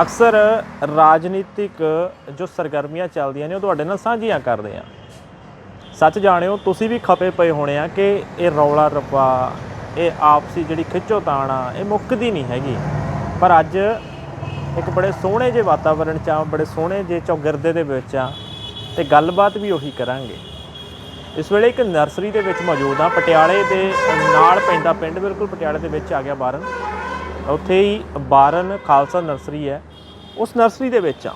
ਅਕਸਰ ਰਾਜਨੀਤਿਕ ਜੋ ਸਰਗਰਮੀਆਂ ਚੱਲਦੀਆਂ ਨੇ ਉਹ ਤੁਹਾਡੇ ਨਾਲ ਸਾਂਝੀਆਂ ਕਰਦੇ ਆ ਸੱਚ ਜਾਣਿਓ, ਤੁਸੀਂ ਵੀ ਖਪੇ ਪਏ ਹੋਣੇ ਆ ਕਿ ਇਹ ਰੌਲਾ ਰੱਪਾ, ਇਹ ਆਪਸੀ ਜਿਹੜੀ ਖਿੱਚੋਤਾਣ ਆ, ਇਹ ਮੁੱਕਦੀ ਨਹੀਂ ਹੈਗੀ। ਪਰ ਅੱਜ ਇੱਕ ਬੜੇ ਸੋਹਣੇ ਜਿਹੇ ਵਾਤਾਵਰਣ ਚ ਆ, ਬੜੇ ਸੋਹਣੇ ਜਿਹੇ ਚੌਗਿਰਦੇ ਦੇ ਵਿੱਚ ਆ ਤੇ ਗੱਲਬਾਤ ਵੀ ਉਹੀ ਕਰਾਂਗੇ। ਇਸ ਵੇਲੇ ਇੱਕ ਨਰਸਰੀ ਦੇ ਵਿੱਚ ਮੌਜੂਦ ਆ, ਪਟਿਆਲੇ ਦੇ ਨਾਲ ਪੈਂਦਾ ਪਿੰਡ ਬਿਲਕੁਲ ਪਟਿਆਲੇ ਦੇ ਵਿੱਚ ਆ ਗਿਆ ਬਾਰਨ। ਉੱਥੇ ਹੀ ਬਾਰਨ ਖਾਲਸਾ ਨਰਸਰੀ ਹੈ। ਉਸ ਨਰਸਰੀ ਦੇ ਵਿੱਚ ਆ।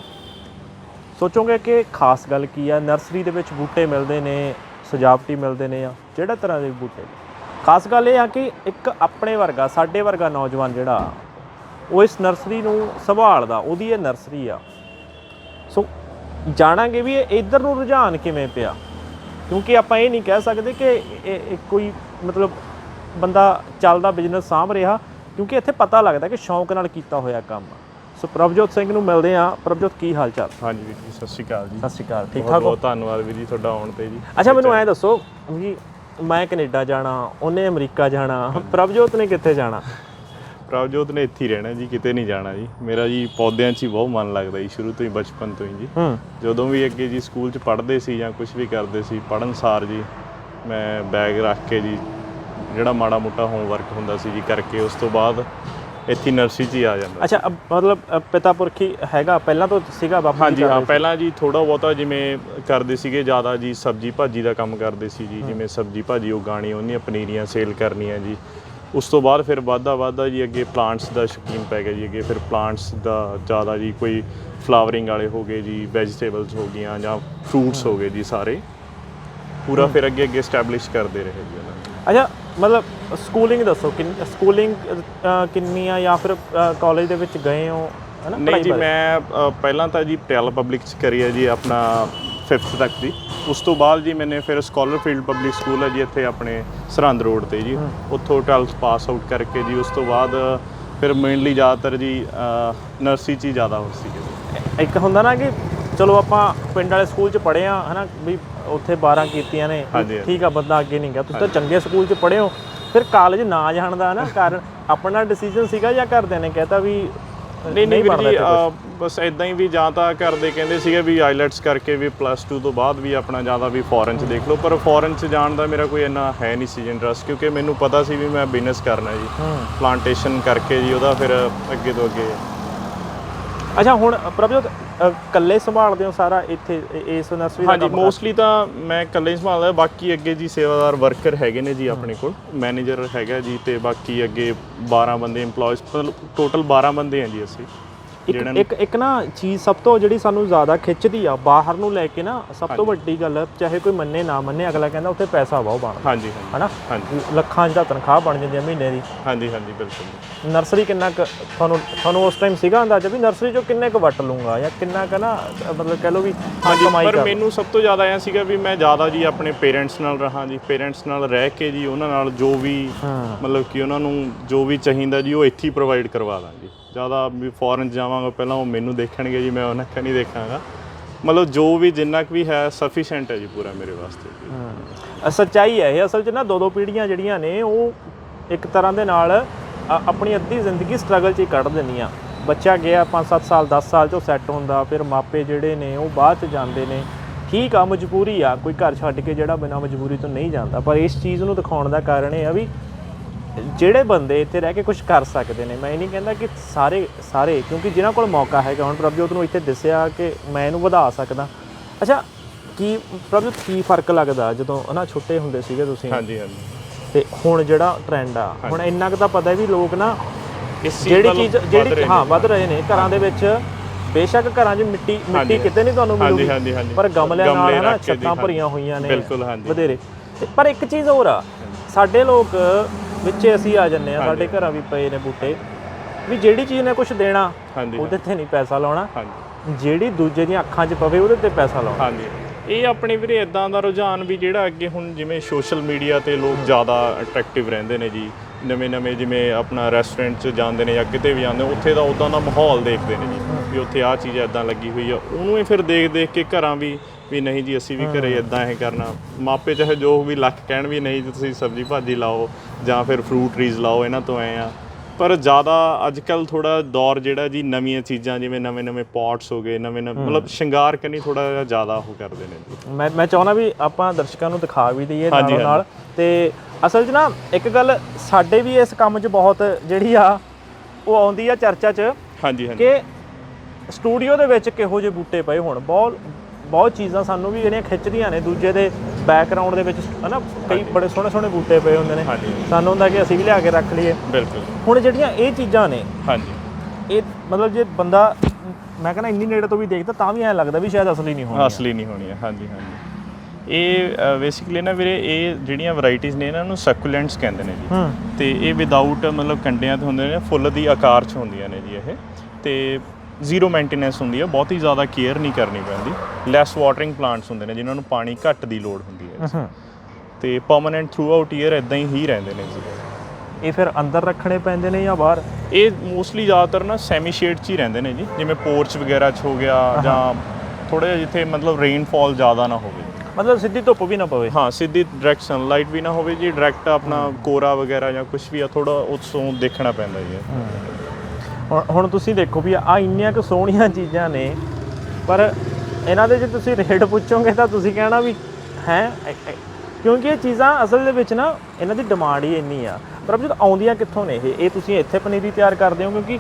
ਸੋਚੋਗੇ ਕਿ ਖਾਸ ਗੱਲ ਕੀ ਆ? ਨਰਸਰੀ ਦੇ ਵਿੱਚ ਬੂਟੇ ਮਿਲਦੇ ਨੇ, ਸਜਾਵਟੀ ਮਿਲਦੇ ਨੇ ਆ ਜਿਹੜਾ ਤਰ੍ਹਾਂ ਦੇ ਬੂਟੇ ਖਾਸ ਗੱਲ ਇਹ ਆ ਕਿ ਇੱਕ ਆਪਣੇ ਵਰਗਾ, ਸਾਡੇ ਵਰਗਾ ਨੌਜਵਾਨ ਜਿਹੜਾ, ਉਹ ਇਸ ਨਰਸਰੀ ਨੂੰ ਸੰਭਾਲਦਾ, ਉਹਦੀ ਇਹ ਨਰਸਰੀ ਆ। ਸੋ ਜਾਣਾਂਗੇ ਵੀ ਇਹ ਇਧਰ ਨੂੰ ਰੁਝਾਨ ਕਿਵੇਂ ਪਿਆ। ਕਿਉਂਕਿ ਆਪਾਂ ਇਹ ਨਹੀਂ ਕਹਿ ਸਕਦੇ ਕਿ ਇਹ ਕੋਈ ਮਤਲਬ ਬੰਦਾ ਚੱਲਦਾ ਬਿਜ਼ਨਸ ਸਾਂਭ ਰਿਹਾ। ਕਿਉਂਕਿ ਇੱਥੇ ਪਤਾ ਲੱਗਦਾ ਕਿ ਸ਼ੌਂਕ ਨਾਲ ਕੀਤਾ ਹੋਇਆ ਕੰਮ ਆ। ਸੋ ਪ੍ਰਭਜੋਤ ਸਿੰਘ ਨੂੰ ਮਿਲਦੇ ਆ ਪ੍ਰਭਜੋਤ ਕੀ ਹਾਲ ਚਾਲ? ਹਾਂਜੀ ਵੀਰ ਜੀ ਸਤਿ ਸ਼੍ਰੀ ਅਕਾਲ ਜੀ। ਸਤਿ ਸ਼੍ਰੀ ਅਕਾਲ। ਠੀਕ ਠਾਕ ਹੋ? ਬਹੁਤ ਧੰਨਵਾਦ ਵੀਰ ਜੀ ਤੁਹਾਡਾ ਆਉਣ ਤੇ ਜੀ। ਅੱਛਾ ਮੈਨੂੰ ਐਂ ਦੱਸੋ ਵੀ ਮੈਂ ਕੈਨੇਡਾ ਜਾਣਾ ਉਹਨੇ ਅਮਰੀਕਾ ਜਾਣਾ ਪ੍ਰਭਜੋਤ ਨੇ ਕਿੱਥੇ ਜਾਣਾ? ਪ੍ਰਭਜੋਤ ਨੇ ਇੱਥੇ ਹੀ ਰਹਿਣਾ ਜੀ ਕਿਤੇ ਨਹੀਂ ਜਾਣਾ ਜੀ। ਮੇਰਾ ਜੀ ਪੌਦਿਆਂ 'ਚ ਹੀ ਬਹੁਤ ਮਨ ਲੱਗਦਾ ਜੀ ਸ਼ੁਰੂ ਤੋਂ ਹੀ ਬਚਪਨ ਤੋਂ ਹੀ ਜੀ। ਜਦੋਂ ਵੀ ਅੱਗੇ ਜੀ ਸਕੂਲ 'ਚ ਪੜ੍ਹਦੇ ਸੀ ਜਾਂ ਕੁਝ ਵੀ ਕਰਦੇ ਸੀ ਪੜ੍ਹਨ ਸਾਰ ਜੀ ਮੈਂ ਬੈਗ ਰੱਖ ਕੇ ਜੀ ਜਿਹੜਾ ਮਾੜਾ ਮੋਟਾ ਹੋਮਵਰਕ ਹੁੰਦਾ ਸੀ ਜੀ ਕਰਕੇ ਉਸ ਤੋਂ ਬਾਅਦ ਇੱਥੇ ਨਰਸਰੀ 'ਚ ਹੀ ਆ ਜਾਂਦਾ ਅੱਛਾ ਅਬ ਮਤਲਬ ਅ, ਪਿਤਾ ਪੁਰਖੀ ਹੈਗਾ ਪਹਿਲਾਂ ਤੋਂ ਸੀਗਾ ਬਾਪੂ ਹਾਂਜੀ ਹਾਂ? ਪਹਿਲਾਂ ਜੀ ਥੋੜਾ ਬਹੁਤਾ ਜਿਵੇਂ ਕਰਦੇ ਸੀਗੇ ਜ਼ਿਆਦਾ ਜੀ ਸਬਜੀ ਭਾਜੀ ਦਾ ਕੰਮ ਕਰਦੇ ਸੀ ਜੀ ਜਿਵੇਂ ਸਬਜੀ ਭਾਜੀ ਉਗਾਣੀ ਉਹਦੀਆਂ ਪਨੀਰੀਆਂ ਸੇਲ ਕਰਨੀਆਂ ਜੀ। ਉਸ ਤੋਂ ਬਾਅਦ ਫਿਰ ਵਾਧਾ ਵਾਧਾ ਜੀ ਅੱਗੇ ਪਲਾਂਟਸ ਦਾ ਸ਼ੌਕੀਨ ਪੈ ਗਿਆ ਜੀ ਅੱਗੇ ਫਿਰ ਪਲਾਂਟਸ ਦਾ ਜ਼ਿਆਦਾ ਜੀ ਕੋਈ ਫਲਾਵਰਿੰਗ ਵਾਲੇ ਹੋ ਗਏ ਜੀ ਵੈਜੀਟੇਬਲਸ ਹੋ ਗਈਆਂ ਜਾਂ ਫਰੂਟਸ ਹੋ। ਗਏ ਜੀ ਸਾਰੇ। ਪੂਰਾ ਫਿਰ ਅੱਗੇ ਅੱਗੇ ਸਟੈਬਲਿਸ਼ ਕਰਦੇ ਰਹੇ ਜੀ ਉਹਨਾਂ ਨੂੰ। ਅੱਛਾ ਮਤਲਬ ਸਕੂਲਿੰਗ ਦੱਸੋ ਕਿ ਸਕੂਲਿੰਗ ਕਿੰਨੀ ਆ ਜਾਂ ਫਿਰ ਕਾਲਜ ਦੇ ਵਿੱਚ ਗਏ ਹੋ? ਹੈ ਨਾ ਨਹੀਂ ਜੀ? ਮੈਂ ਪਹਿਲਾਂ ਤਾਂ ਜੀ ਪਟਿਆਲਾ ਪਬਲਿਕ ਚ ਕਰੀ ਹੈ ਜੀ ਆਪਣਾ 5th ਤੱਕ ਦੀ। ਉਸ ਤੋਂ ਬਾਅਦ ਜੀ ਮੈਨੇ ਫਿਰ ਸਕਾਲਰ ਫੀਲਡ ਪਬਲਿਕ ਸਕੂਲ ਹੈ ਜੀ ਇੱਥੇ ਆਪਣੇ ਸਰਹੰਦ ਰੋਡ ਤੇ ਜੀ। ਉੱਥੋਂ 12th ਪਾਸ ਆਊਟ ਕਰਕੇ ਜੀ ਉਸ ਤੋਂ ਬਾਅਦ ਫਿਰ ਮੇਨਲੀ ਜ਼ਿਆਦਾਤਰ ਜੀ ਨਰਸਰੀ ਚ ਹੀ ਜ਼ਿਆਦਾ ਹੋ ਸੀ ਇੱਕ ਹੁੰਦਾ ਨਾ ਕਿ ਚਲੋ ਆਪਾਂ ਪਿੰਡ ਵਾਲੇ ਸਕੂਲ 'ਚ ਪੜ੍ਹੇ ਆ ਹਨਾ ਵੀ ਉੱਥੇ 12 ਕੀਤੀਆਂ ਨੇ। ਠੀਕ ਆ ਬੰਦਾ ਅੱਗੇ ਨਹੀਂ ਗਿਆ। ਤੁਸੀਂ ਤਾਂ ਚੰਗੇ ਸਕੂਲ 'ਚ ਪੜ੍ਹੇ ਹੋ। ਫਿਰ ਕਾਲਜ ਨਾ ਜਾਣ ਦਾ ਨਾ ਕਾਰਨ ਆਪਣਾ ਡਿਸੀਜਨ ਸੀਗਾ ਜਾਂ ਘਰਦਿਆਂ ਨੇ ਕਹਿਤਾ ਵੀ ਨਹੀਂ ਨਹੀਂ ਵੀਰ ਜੀ ਬਸ ਇਦਾਂ ਹੀ ਵੀ ਜਾਂ ਤਾਂ ਘਰ ਦੇ ਕਹਿੰਦੇ ਸੀਗੇ ਵੀ ਆਈਲੈਟਸ ਕਰਕੇ ਵੀ ਪਲੱਸ 2 ਤੋਂ ਬਾਅਦ ਵੀ ਆਪਣਾ ਜ਼ਿਆਦਾ ਵੀ ਫੋਰਨ ਚ ਦੇਖ ਲਓ। ਪਰ ਫੋਰਨ ਚ ਜਾਣ ਦਾ ਮੇਰਾ ਕੋਈ ਇੰਨਾ ਹੈ ਨਹੀਂ ਸੀ ਇੰਟਰਸਟ ਕਿਉਂਕਿ ਮੈਨੂੰ ਪਤਾ ਸੀ ਵੀ ਮੈਂ ਬਿਜ਼ਨਸ ਕਰਨਾ ਜੀ। ਪਲਾਂਟੇਸ਼ਨ ਕਰਕੇ ਜੀ ਉਹਦਾ ਫਿਰ ਅੱਗੇ ਤੋਂ ਅੱਗੇ ਅੱਛਾ ਹੁਣ ਪ੍ਰਭਜੋਤ ਅ, ਇਕੱਲੇ ਸੰਭਾਲਦੇ ਹੋ ਸਾਰਾ ਇੱਥੇ ਇ- ਇਸ ਨਰਸਰੀ ਦਾ ਹਾਂਜੀ ਕੰਮ ਮੋਸਟਲੀ ਤਾਂ ਮੈਂ ਇਕੱਲੇ ਹੀ ਸੰਭਾਲਦਾ ਬਾਕੀ ਅੱਗੇ ਜੀ ਸੇਵਾਦਾਰ ਵਰਕਰ ਹੈਗੇ ਨੇ ਜੀ ਆਪਣੇ ਕੋਲ ਮੈਨੇਜਰ ਹੈਗਾ ਜੀ ਤੇ ਬਾਕੀ ਅੱਗੇ 12 ਬੰਦੇ EMPLOYEES ਟੋਟਲ 12 ਬੰਦੇ ਆ ਜੀ ਅਸੀਂ। ਇੱਕ ਇੱਕ ਇੱਕ ਨਾ ਚੀਜ਼ ਸਭ ਤੋਂ ਜਿਹੜੀ ਸਾਨੂੰ ਜ਼ਿਆਦਾ ਖਿੱਚਦੀ ਆ ਬਾਹਰ ਨੂੰ ਲੈ ਕੇ ਨਾ ਸਭ ਤੋਂ ਵੱਡੀ ਗੱਲ ਚਾਹੇ ਕੋਈ ਮੰਨੇ ਨਾ ਮੰਨੇ ਅਗਲਾ ਕਹਿੰਦਾ ਉੱਥੇ ਪੈਸਾ ਬਹੁਤ ਬਣਦਾ ਹਾਂਜੀ ਹਾਂਜੀ। ਹਨਾ? ਹਾਂਜੀ। ਲੱਖਾਂ ਜਿਹੜਾ ਤਨਖਾਹ ਬਣ ਜਾਂਦੀ ਆ ਮਹੀਨੇ ਦੀ। ਹਾਂਜੀ ਹਾਂਜੀ ਬਿਲਕੁਲ। ਨਰਸਰੀ ਕਿੰਨਾ ਤੁਹਾਨੂੰ ਤੁਹਾਨੂੰ ਉਸ ਟਾਈਮ ਸੀਗਾ ਅੰਦਾਜ਼ਾ ਵੀ ਨਰਸਰੀ ਚੋਂ ਕਿੰਨੇ ਕੁ ਵੱਟ ਲੂੰਗਾ ਜਾਂ ਕਿੰਨਾ ਕੁ ਨਾ ਮਤਲਬ ਕਹਿ ਲਓ ਵੀ ਹਾਂ ਕਮਾਈ ਪਰ ਮੈਨੂੰ ਸਭ ਤੋਂ ਜ਼ਿਆਦਾ ਐ ਸੀਗਾ ਵੀ ਮੈਂ ਜ਼ਿਆਦਾ ਜੀ ਆਪਣੇ ਪੇਰੈਂਟਸ ਨਾਲ ਰਹਾ ਜੀ ਪੇਰੈਂਟਸ ਨਾਲ ਰਹਿ ਕੇ ਜੀ ਉਹਨਾਂ ਨਾਲ ਜੋ ਵੀ ਹਾਂ। ਮਤਲਬ ਕਿ ਉਹਨਾਂ ਨੂੰ ਜੋ ਵੀ ਚਾਹੀਦਾ ਜੀ ਉਹ ਇੱਥੇ ਹੀ ਪ੍ਰੋਵਾਈਡ ਕਰਵਾ ਦਾਂ ਜੀ ਜ਼ਿਆਦਾ ਵੀ ਫੋਰਨ ਜਾਵਾਂਗਾ ਪਹਿਲਾਂ ਉਹ ਮੈਨੂੰ ਦੇਖਣਗੇ ਜੀ ਮੈਂ ਉਹਨਾਂ ਅੱਖਾਂ ਨਹੀਂ ਦੇਖਾਂਗਾ। ਮਤਲਬ ਜੋ ਵੀ ਜਿੰਨਾ ਕੁ ਵੀ ਹੈ ਸਫੀਸ਼ੀਐਂਟ ਹੈ ਜੀ ਪੂਰਾ ਮੇਰੇ ਵਾਸਤੇ। ਅ, ਸੱਚਾਈ ਹੈ ਇਹ ਅਸਲ 'ਚ ਨਾ ਦੋ ਦੋ ਪੀੜ੍ਹੀਆਂ ਜਿਹੜੀਆਂ ਨੇ ਉਹ ਇੱਕ ਤਰ੍ਹਾਂ ਦੇ ਨਾਲ ਅ, ਆਪਣੀ ਅੱਧੀ ਜ਼ਿੰਦਗੀ ਸਟਰਗਲ 'ਚ ਹੀ ਕੱਢ ਦਿੰਦੀਆਂ। ਬੱਚਾ ਗਿਆ 5-7 ਸਾਲ 10 ਸਾਲ 'ਚ ਉਹ ਸੈੱਟ ਹੁੰਦਾ ਫਿਰ ਮਾਪੇ ਜਿਹੜੇ ਨੇ ਉਹ ਬਾਅਦ 'ਚ ਜਾਂਦੇ ਨੇ। ਠੀਕ ਆ ਮਜਬੂਰੀ ਆ ਕੋਈ ਘਰ ਛੱਡ ਕੇ ਜਿਹੜਾ ਬਿਨਾਂ ਮਜਬੂਰੀ ਤੋਂ ਨਹੀਂ ਜਾਂਦਾ ਪਰ ਇਸ ਚੀਜ਼ ਨੂੰ ਦਿਖਾਉਣ ਦਾ ਕਾਰਨ ਇਹ ਆ ਵੀ ਜਿਹੜੇ ਬੰਦੇ ਇੱਥੇ ਰਹਿ ਕੇ ਕੁਝ ਕਰ ਸਕਦੇ ਨੇ ਮੈਂ ਇਹ ਨਹੀਂ ਕਹਿੰਦਾ ਕਿ ਸਾਰੇ ਸਾਰੇ ਕਿਉਂਕਿ ਜਿਨ੍ਹਾਂ ਕੋਲ ਮੌਕਾ ਹੈਗਾ ਹੁਣ ਪ੍ਰਭਜੋਤ ਨੂੰ ਇੱਥੇ ਦਿਸਿਆ ਕਿ ਮੈਂ ਇਹਨੂੰ ਵਧਾ ਸਕਦਾ ਅੱਛਾ ਕੀ ਪ੍ਰਭਜੋਤ ਕੀ ਫ਼ਰਕ ਲੱਗਦਾ ਜਦੋਂ ਹਨਾ ਛੋਟੇ ਹੁੰਦੇ ਸੀਗੇ ਤੁਸੀਂ ਹਾਂਜੀ ਹਾਂਜੀ ਤੇ ਹੁਣ ਜਿਹੜਾ ਟ੍ਰੈਂਡ ਆ ਹੁਣ ਇੰਨਾ ਕੁ ਤਾਂ ਪਤਾ ਵੀ ਲੋਕ ਨਾ ਜਿਹੜੀ ਚੀਜ਼ ਜਿਹੜੀ ਹਾਂ। ਵੱਧ ਰਹੇ ਨੇ ਘਰਾਂ ਦੇ ਵਿੱਚ ਬੇਸ਼ੱਕ ਘਰਾਂ 'ਚ ਮਿੱਟੀ ਮਿੱਟੀ ਕਿਤੇ ਨਹੀਂ ਤੁਹਾਨੂੰ ਮਿਲੂਗੀ ਹਾਂਜੀ, ਹਾਂਜੀ। ਪਰ ਗਮਲਿਆਂ ਨਾਲ ਹਨਾ ਛੱਤਾਂ। ਭਰੀਆਂ ਹੋਈਆਂ ਨੇ ਬਿਲਕੁਲ, ਹਾਂਜੀ। ਵਧੇਰੇ ਪਰ ਇੱਕ ਚੀਜ਼ ਹੋਰ ਆ ਸਾਡੇ ਲੋਕ ਵਿੱਚੇ ਅਸੀਂ ਆ ਜੰਨੇ ਆ ਸਾਡੇ ਘਰਾਂ ਵੀ ਪਏ ਨੇ ਬੂਟੇ। ਵੀ ਜਿਹੜੀ ਚੀਜ਼ ਨੇ ਕੁਝ ਦੇਣਾ ਉਹਦੇ ਤੇ ਨਹੀਂ ਪੈਸਾ ਲਾਉਣਾ। ਜਿਹੜੀ ਦੂਜੇ ਦੀਆਂ ਅੱਖਾਂ 'ਚ ਪਵੇ ਉਹਦੇ ਤੇ ਪੈਸਾ ਲਾਉਣਾ। ਹਾਂਜੀ। ਇਹ ਆਪਣੇ ਵੀਰੇ ਇਦਾਂ ਦਾ ਰੁਝਾਨ ਵੀ ਜਿਹੜਾ ਅੱਗੇ ਹੁਣ ਜਿਵੇਂ ਸੋਸ਼ਲ ਮੀਡੀਆ ਤੇ ਲੋਕ ਜ਼ਿਆਦਾ ਅਟਰੈਕਟਿਵ ਰਹਿੰਦੇ ਨੇ ਜੀ। ਨਵੇਂ-ਨਵੇਂ ਜਿਵੇਂ ਆਪਣਾ ਰੈਸਟੋਰੈਂਟ 'ਚ ਜਾਂਦੇ ਨੇ ਜਾਂ ਕਿਤੇ ਵੀ ਜਾਂਦੇ ਉੱਥੇ ਦਾ ਉਦਾਂ ਦਾ ਮਾਹੌਲ ਦੇਖਦੇ ਨੇ ਜੀ। ਵੀ ਉੱਥੇ ਆਹ ਚੀਜ਼ ਇਦਾਂ ਲੱਗੀ ਹੋਈ ਆ। ਉਹਨੂੰ ਹੀ ਫਿਰ ਦੇਖ-ਦੇਖ ਕੇ ਘਰਾਂ ਵੀ ਵੀ ਨਹੀਂ ਜੀ ਅਸੀਂ ਵੀ ਘਰੇ ਇਦਾਂ ਇਹ ਕਰਨਾ। ਮਾਪੇ ਚਾਹੇ ਜੋ ਵੀ ਲੱਖ ਕਹਿਣ ਵੀ ਨਹੀਂ ਜੀ ਤੁਸੀਂ ਸਬਜ਼ੀ ਭਾਜੀ ਲਾਓ ਜਾਂ ਫਿਰ ਫਰੂਟ ਟਰੀਜ਼ ਲਾਓ ਇਹਨਾਂ ਤੋਂ ਐ ਆ। ਪਰ ਜ਼ਿਆਦਾ ਅੱਜ ਕੱਲ ਥੋੜਾ ਦੌਰ ਜਿਹੜਾ ਜੀ ਨਵੀਆਂ ਚੀਜ਼ਾਂ ਜਿਵੇਂ ਨਵੇਂ ਨਵੇਂ ਪੌਟਸ ਹੋ ਗਏ ਨਵੇਂ ਨਵੇਂ ਮਤਲਬ ਸ਼ਿੰਗਾਰ ਕਰਨੀ ਥੋੜਾ ਜ਼ਿਆਦਾ ਉਹ ਕਰਦੇ ਨੇ ਜੀ। ਮੈਂ ਮੈਂ ਚਾਹੁੰਦਾ ਵੀ ਆਪਾਂ ਦਰਸ਼ਕਾਂ ਨੂੰ ਦਿਖਾ ਵੀ ਦਈਏ ਨਾਲੋਂ ਨਾਲ। ਤੇ ਅਸਲ 'ਚ ਨਾ ਇੱਕ ਗੱਲ ਸਾਡੇ ਵੀ ਇਸ ਕੰਮ 'ਚ ਬਹੁਤ ਜਿਹੜੀ ਆ ਉਹ ਆਉਂਦੀ ਆ ਚਰਚਾ 'ਚ ਹਾਂਜੀ ਹਾਂਜੀ। ਕਿ ਸਟੂਡੀਓ ਦੇ ਵਿੱਚ ਕਿਹੋ ਜਿਹੇ ਬੂਟੇ ਪਏ ਹੋਣ। ਬਹੁਤ ਬਹੁਤ ਚੀਜ਼ਾਂ ਸਾਨੂੰ ਵੀ ਜਿਹੜੀਆਂ ਖਿੱਚਦੀਆਂ ਨੇ ਦੂਜੇ ਦੇ ਬੈਕਗ੍ਰਾਉਂਡ ਦੇ ਵਿੱਚ ਹਨਾ ਕਈ ਬੜੇ ਸੋਹਣੇ ਸੋਹਣੇ ਬੂਟੇ ਪਏ ਹੁੰਦੇ ਨੇ। ਸਾਨੂੰ ਹੁੰਦਾ ਕਿ ਅਸੀਂ ਵੀ ਲਿਆ ਕੇ ਰੱਖ ਲਈਏ। ਬਿਲਕੁਲ। ਹੁਣ ਜਿਹੜੀਆਂ ਇਹ ਚੀਜ਼ਾਂ ਨੇ ਹਾਂਜੀ। ਇਹ ਮਤਲਬ ਜੇ ਬੰਦਾ ਮੈਂ ਕਹਿੰਦਾ ਇੰਨੀ ਨੇੜੇ ਤੋਂ ਵੀ ਦੇਖਦਾ ਤਾਂ ਵੀ ਐਂ ਲੱਗਦਾ ਵੀ ਸ਼ਾਇਦ ਅਸਲੀ ਨਹੀਂ ਹੋਣੀ ਅਸਲੀ ਨਹੀਂ ਹੋਣੀ ਹੈ ਹਾਂਜੀ ਹਾਂਜੀ। ਇਹ ਬੇਸਿਕਲੀ ਨਾ ਵੀਰੇ ਇਹ ਜਿਹੜੀਆਂ ਵੈਰਾਈਟੀਆਂ ਨੇ ਇਹਨਾਂ ਨੂੰ ਸੈਕੂਲੈਂਟਸ ਕਹਿੰਦੇ ਨੇ ਜੀ। ਤੇ ਇਹ ਵਿਦਆਊਟ ਮਤਲਬ ਕੰਡਿਆਂ ਤੇ ਹੁੰਦੇ ਨੇ ਫੁੱਲ ਦੀ ਆਕਾਰ 'ਚ ਹੁੰਦੀਆਂ ਨੇ ਜੀ ਇਹ। ਤੇ ਜ਼ੀਰੋ ਮੇਨਟੇਨੈਂਸ ਹੁੰਦੀ ਹੈ ਬਹੁਤੀ ਜ਼ਿਆਦਾ ਕੇਅਰ ਨਹੀਂ ਕਰਨੀ ਪੈਂਦੀ। ਲੈਸ ਵਾਟਰਿੰਗ ਪਲਾਂਟਸ ਹੁੰਦੇ ਨੇ ਜਿਨ੍ਹਾਂ ਨੂੰ ਪਾਣੀ ਘੱਟ ਦੀ ਲੋੜ ਹੁੰਦੀ ਹੈ। ਤੇ ਪਰਮਨੈਂਟ ਥਰੂ ਆਊਟ ਈਅਰ ਇਦਾਂ ਹੀ ਰਹਿੰਦੇ ਨੇ ਜੀ। ਇਹ ਫਿਰ ਅੰਦਰ ਰੱਖਣੇ ਪੈਂਦੇ ਨੇ ਜਾਂ ਬਾਹਰ? ਇਹ ਮੋਸਟਲੀ ਜ਼ਿਆਦਾਤਰ ਨਾ ਸੈਮੀ ਸ਼ੇਡ 'ਚ ਹੀ ਰਹਿੰਦੇ ਨੇ ਜੀ। ਜਿਵੇਂ ਪੋਰਚ ਵਗੈਰਾ 'ਚ ਹੋ ਗਿਆ ਜਾਂ ਥੋੜਾ ਜਿਹਾ ਜਿੱਥੇ ਮਤਲਬ ਰੇਨਫਾਲ ਜ਼ਿਆਦਾ ਨਾ ਹੋਵੇ। ਮਤਲਬ ਸਿੱਧੀ ਧੁੱਪ ਵੀ ਨਾ ਪਵੇ? ਹਾਂ ਸਿੱਧੀ ਡਾਇਰੈਕਟ ਸਨਲਾਈਟ ਵੀ ਨਾ ਹੋਵੇ ਜੀ। ਡਾਇਰੈਕਟ ਆਪਣਾ ਕੋਰਾ ਵਗੈਰਾ ਜਾਂ ਕੁਝ ਵੀ ਆ ਥੋੜਾ ਉਸ ਤੋਂ ਦੇਖਣਾ ਪੈਂਦਾ ਜੀ। ਹੁਣ ਤੁਸੀਂ ਦੇਖੋ ਵੀ ਆ ਇੰਨੀਆਂ ਕੁ ਸੋਹਣੀਆਂ ਚੀਜ਼ਾਂ ਨੇ ਪਰ ਇਹਨਾਂ ਦੇ ਜੇ ਤੁਸੀਂ ਰੇਟ ਪੁੱਛੋਗੇ ਤਾਂ ਤੁਸੀਂ ਕਹਿਣਾ ਵੀ ਹੈ ਕਿਉਂਕਿ ਇਹ ਚੀਜ਼ਾਂ ਅਸਲ ਦੇ ਵਿੱਚ ਨਾ ਇਹਨਾਂ ਦੀ ਡਿਮਾਂਡ ਹੀ ਇੰਨੀ ਆ। ਪਰ ਜਦ ਆਉਂਦੀਆਂ ਕਿੱਥੋਂ ਨੇ ਇਹ? ਇਹ ਤੁਸੀਂ ਇੱਥੇ ਪਨੀਰੀ ਤਿਆਰ ਕਰਦੇ ਹੋ ਕਿਉਂਕਿ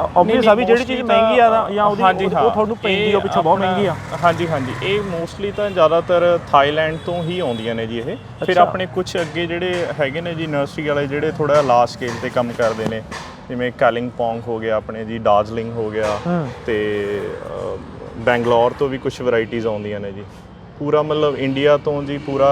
ਆਬਵੀਅਸ ਆ ਵੀ ਜਿਹੜੀ ਚੀਜ਼ ਮਹਿੰਗੀ ਆ ਜਾਂ ਉਹਦੀ ਉਹ- ਤੁਹਾਨੂੰ ਪੈਂਦੀ ਉਹ ਪਿੱਛੋਂ ਬਹੁਤ ਮਹਿੰਗੀ ਆ। ਹਾਂਜੀ ਹਾਂਜੀ। ਇਹ ਮੋਸਟਲੀ ਤਾਂ ਜ਼ਿਆਦਾਤਰ ਥਾਈਲੈਂਡ ਤੋਂ ਹੀ ਆਉਂਦੀਆਂ ਨੇ ਜੀ ਇਹ। ਫਿਰ। ਆਪਣੇ ਕੁਝ ਅੱਗੇ ਜਿਹੜੇ ਹੈਗੇ ਨੇ ਜੀ ਨਰਸਰੀ ਵਾਲੇ ਜਿਹੜੇ ਥੋੜਾ ਲਾਰਜ ਸਕੇਲ ਤੇ ਕੰਮ ਕਰਦੇ ਨੇ। ਜਿਵੇਂ ਕਾਲਿੰਗਪੋਂਗ ਹੋ ਗਿਆ ਆਪਣੇ ਜੀ ਦਾਰਜਲਿੰਗ ਹੋ ਗਿਆ ਤੇ ਬੈਂਗਲੌਰ ਤੋਂ ਵੀ ਕੁਝ ਵੈਰਾਈਟੀਆਂ ਆਉਂਦੀਆਂ ਨੇ ਜੀ ਪੂਰਾ ਮਤਲਬ ਇੰਡੀਆ ਤੋਂ ਜੀ ਪੂਰਾ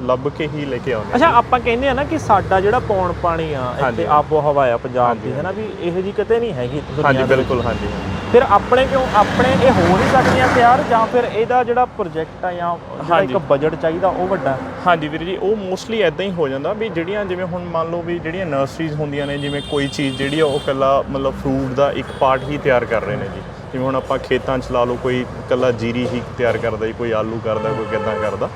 ਲੱਭ ਕੇ ਹੀ ਲੈ ਕੇ ਆਉਂਦੇ ਅੱਛਾ ਆਪਾਂ ਕਹਿੰਦੇ ਆ ਨਾ ਕਿ ਸਾਡਾ ਜਿਹੜਾ ਪੌਣ ਪਾਣੀ ਆ। ਇੱਥੇ ਆਬੋ ਹਵਾ ਆ ਪੰਜਾਬ ਦੀ ਹੈ ਨਾ ਵੀ ਇਹੋ ਜੀ ਕਿਤੇ ਨਹੀਂ ਹੈਗੀ ਦੁਨੀਆ ਹਾਂਜੀ। ਬਿਲਕੁਲ ਹਾਂਜੀ। ਫਿਰ ਆਪਣੇ ਕਿਉਂ ਆਪਣੇ ਇਹ ਹੋ ਨਹੀਂ ਸਕਦੀਆਂ ਤਿਆਰ ਜਾਂ ਫਿਰ ਇਹਦਾ ਜਿਹੜਾ ਪ੍ਰੋਜੈਕਟ ਆ ਜਾਂ ਜਿਹੜਾ ਹਾਂਜੀ। ਇੱਕ ਬਜਟ ਚਾਹੀਦਾ ਉਹ ਵੱਡਾ? ਹਾਂਜੀ ਵੀਰ ਜੀ ਉਹ ਮੋਸਟਲੀ ਐਦਾਂ ਹੀ ਹੋ ਜਾਂਦਾ ਵੀ ਜਿਹੜੀਆਂ ਜਿਵੇਂ ਹੁਣ ਮੰਨ ਲਓ ਵੀ ਜਿਹੜੀਆਂ ਨਰਸਰੀਜ਼ ਹੁੰਦੀਆਂ ਨੇ ਜਿਵੇਂ ਕੋਈ ਚੀਜ਼ ਜਿਹੜੀ ਆ ਉਹ ਇਕੱਲਾ ਮਤਲਬ ਫਰੂਟ ਦਾ ਇੱਕ ਪਾਰਟ ਹੀ ਤਿਆਰ ਕਰ ਰਹੇ ਨੇ ਜੀ। ਜਿਵੇਂ ਹੁਣ ਆਪਾਂ ਖੇਤਾਂ 'ਚ ਲਾ ਲਓ ਕੋਈ ਇਕੱਲਾ ਜੀਰੀ ਹੀ ਤਿਆਰ ਕਰਦਾ ਜੀ ਕੋਈ ਆਲੂ ਕਰਦਾ ਕੋਈ ਕਿੱਦਾਂ ਕਰਦਾ।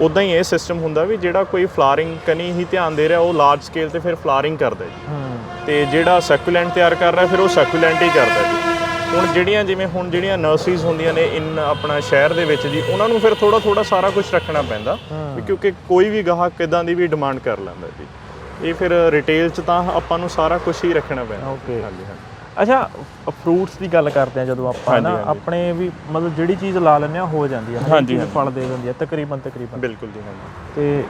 ਉਦਾਂ ਹੀ ਇਹ ਸਿਸਟਮ ਹੁੰਦਾ ਵੀ ਜਿਹੜਾ ਕੋਈ ਫਲਾਰਿੰਗ ਕਨੀ ਹੀ ਧਿਆਨ ਦੇ ਰਿਹਾ ਉਹ ਲਾਰਜ ਸਕੇਲ ਤੇ ਫਿਰ ਫਲਾਰਿੰਗ ਕਰਦਾ ਜੀ। ਤੇ ਜਿਹੜਾ ਸੈਕੂਲੈਂਟ ਤਿਆਰ ਕਰ ਰਿਹਾ ਫਿਰ ਉਹ ਸੈਕੂਲੈਂਟ ਹੀ ਕਰਦਾ ਜੀ। ਹੁਣ ਜਿਹੜੀਆਂ ਜਿਵੇਂ ਹੁਣ ਜਿਹੜੀਆਂ ਨਰਸਰੀਜ਼ ਹੁੰਦੀਆਂ ਨੇ ਇਨ ਆਪਣਾ ਸ਼ਹਿਰ ਦੇ ਵਿੱਚ ਜੀ ਉਹਨਾਂ ਨੂੰ ਫਿਰ ਥੋੜਾ ਥੋੜਾ ਸਾਰਾ ਕੁਝ ਰੱਖਣਾ ਪੈਂਦਾ ਕਿਉਂਕਿ ਕੋਈ ਵੀ ਗਾਹਕ ਕਿਦਾਂ ਦੀ ਵੀ ਡਿਮਾਂਡ ਕਰ ਲੈਂਦਾ ਜੀ। ਇਹ ਫਿਰ ਰਿਟੇਲ 'ਚ ਤਾਂ ਆਪਾਂ ਨੂੰ ਸਾਰਾ ਕੁਝ ਹੀ ਰੱਖਣਾ ਪੈਂਦਾ। ਓਕੇ ਹਾਂਜੀ ਹਾਂਜੀ। ਅੱਛਾ ਫਰੂਟਸ ਦੀ ਗੱਲ ਕਰਦੇ ਆ ਜਦੋਂ ਆਪਾਂ ਨਾ। ਆਪਣੇ ਵੀ ਮਤਲਬ ਜਿਹੜੀ ਚੀਜ਼ ਲਾ ਲੈਂਦੇ ਆ ਹੋ ਜਾਂਦੀ ਆ ਹਾਂਜੀ। ਫਲ ਦੇ ਦਿੰਦੀ ਆ ਤਕਰੀਬਨ ਤਕਰੀਬਨ। ਬਿਲਕੁਲ ਜੀ ਹਾਂਜੀ। ਤੇ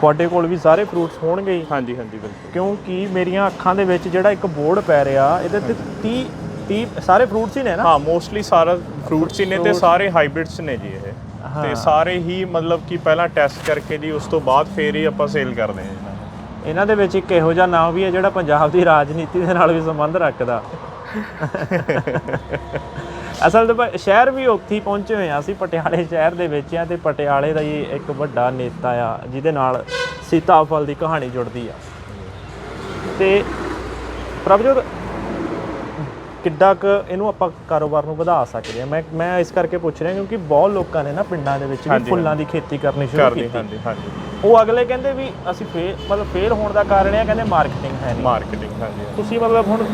ਤੁਹਾਡੇ ਕੋਲ ਵੀ ਸਾਰੇ ਫਰੂਟਸ ਹੋਣਗੇ ਹੀ। ਹਾਂਜੀ ਹਾਂਜੀ ਬਿਲਕੁਲ। ਕਿਉਂਕਿ ਮੇਰੀਆਂ ਅੱਖਾਂ ਦੇ ਵਿੱਚ ਜਿਹੜਾ ਇੱਕ ਬੋਰਡ ਪੈ ਰਿਹਾ ਇਹਦੇ ਤੇ 30 30 ਸਾਰੇ ਫਰੂਟਸ ਹੀ ਨੇ ਨਾ? ਹਾਂ ਮੋਸਟਲੀ ਸਾਰਾ ਫਰੂਟਸ ਹੀ ਨੇ ਤੇ ਸਾਰੇ ਹਾਈਬ੍ਰਿਡਸ ਨੇ ਜੀ ਇਹ। ਤੇ ਸਾਰੇ ਹੀ ਮਤਲਬ ਕਿ ਪਹਿਲਾਂ ਟੈਸਟ ਕਰਕੇ ਜੀ ਉਸ ਤੋਂ ਬਾਅਦ ਫੇਰ ਹੀ ਆਪਾਂ ਸੇਲ ਕਰਦੇ ਹਾਂ ਇਹਨਾਂ ਦੇ ਵਿੱਚ ਇੱਕ ਇਹੋ ਜਿਹਾ ਨਾਮ ਵੀ ਹੈ ਜਿਹੜਾ ਪੰਜਾਬ ਦੀ ਰਾਜਨੀਤੀ ਦੇ ਨਾਲ ਵੀ ਸੰਬੰਧ ਰੱਖਦਾ। ਅਸਲ ਵਿੱਚ ਸ਼ਹਿਰ ਵੀ ਉੱਥੇ ਪਹੁੰਚੇ ਹੋਏ ਆ ਅਸੀਂ ਪਟਿਆਲੇ ਸ਼ਹਿਰ ਦੇ ਵਿੱਚ ਆ ਤੇ ਪਟਿਆਲੇ ਦਾ ਹੀ ਇੱਕ ਵੱਡਾ ਨੇਤਾ ਆ ਜਿਹਦੇ ਨਾਲ ਸੀਤਾਫਲ ਦੀ ਕਹਾਣੀ ਜੁੜਦੀ ਆ। ਤੇ ਪ੍ਰਭਜੋਤ ਕਿੱਡਾ ਕੁ ਇਹਨੂੰ ਆਪਾਂ ਕਾਰੋਬਾਰ ਨੂੰ ਵਧਾ ਸਕਦੇ ਆ ਮੈਂ ਮੈਂ ਇਸ ਕਰਕੇ ਪੁੱਛ ਰਿਹਾ ਕਿਉਂਕਿ ਬਹੁਤ ਲੋਕਾਂ ਨੇ ਨਾ ਪਿੰਡਾਂ ਦੇ ਵਿੱਚ ਵੀ ਹਾਂਜੀ, ਫੁੱਲਾਂ ਦੀ ਖੇਤੀ ਕਰਨੀ ਸ਼ੁਰੂ ਕਰਦੇ ਕੀਤੀ। ਹਾਂਜੀ ਹਾਂਜੀ। ਉਹ ਅਗਲੇ ਕਹਿੰਦੇ ਵੀ ਅਸੀਂ ਫੇਲ ਮਤਲਬ ਫੇਲ ਹੋਣ ਦਾ ਕਾਰਨ ਇਹ ਆ ਕਹਿੰਦੇ ਮਾਰਕੀਟਿੰਗ ਹੈ ਨਹੀਂ। ਮਾਰਕੀਟਿੰਗ ਹਾਂਜੀ ਹਾਂਜੀ। ਤੁਸੀਂ ਮਤਲਬ ਹੁਣ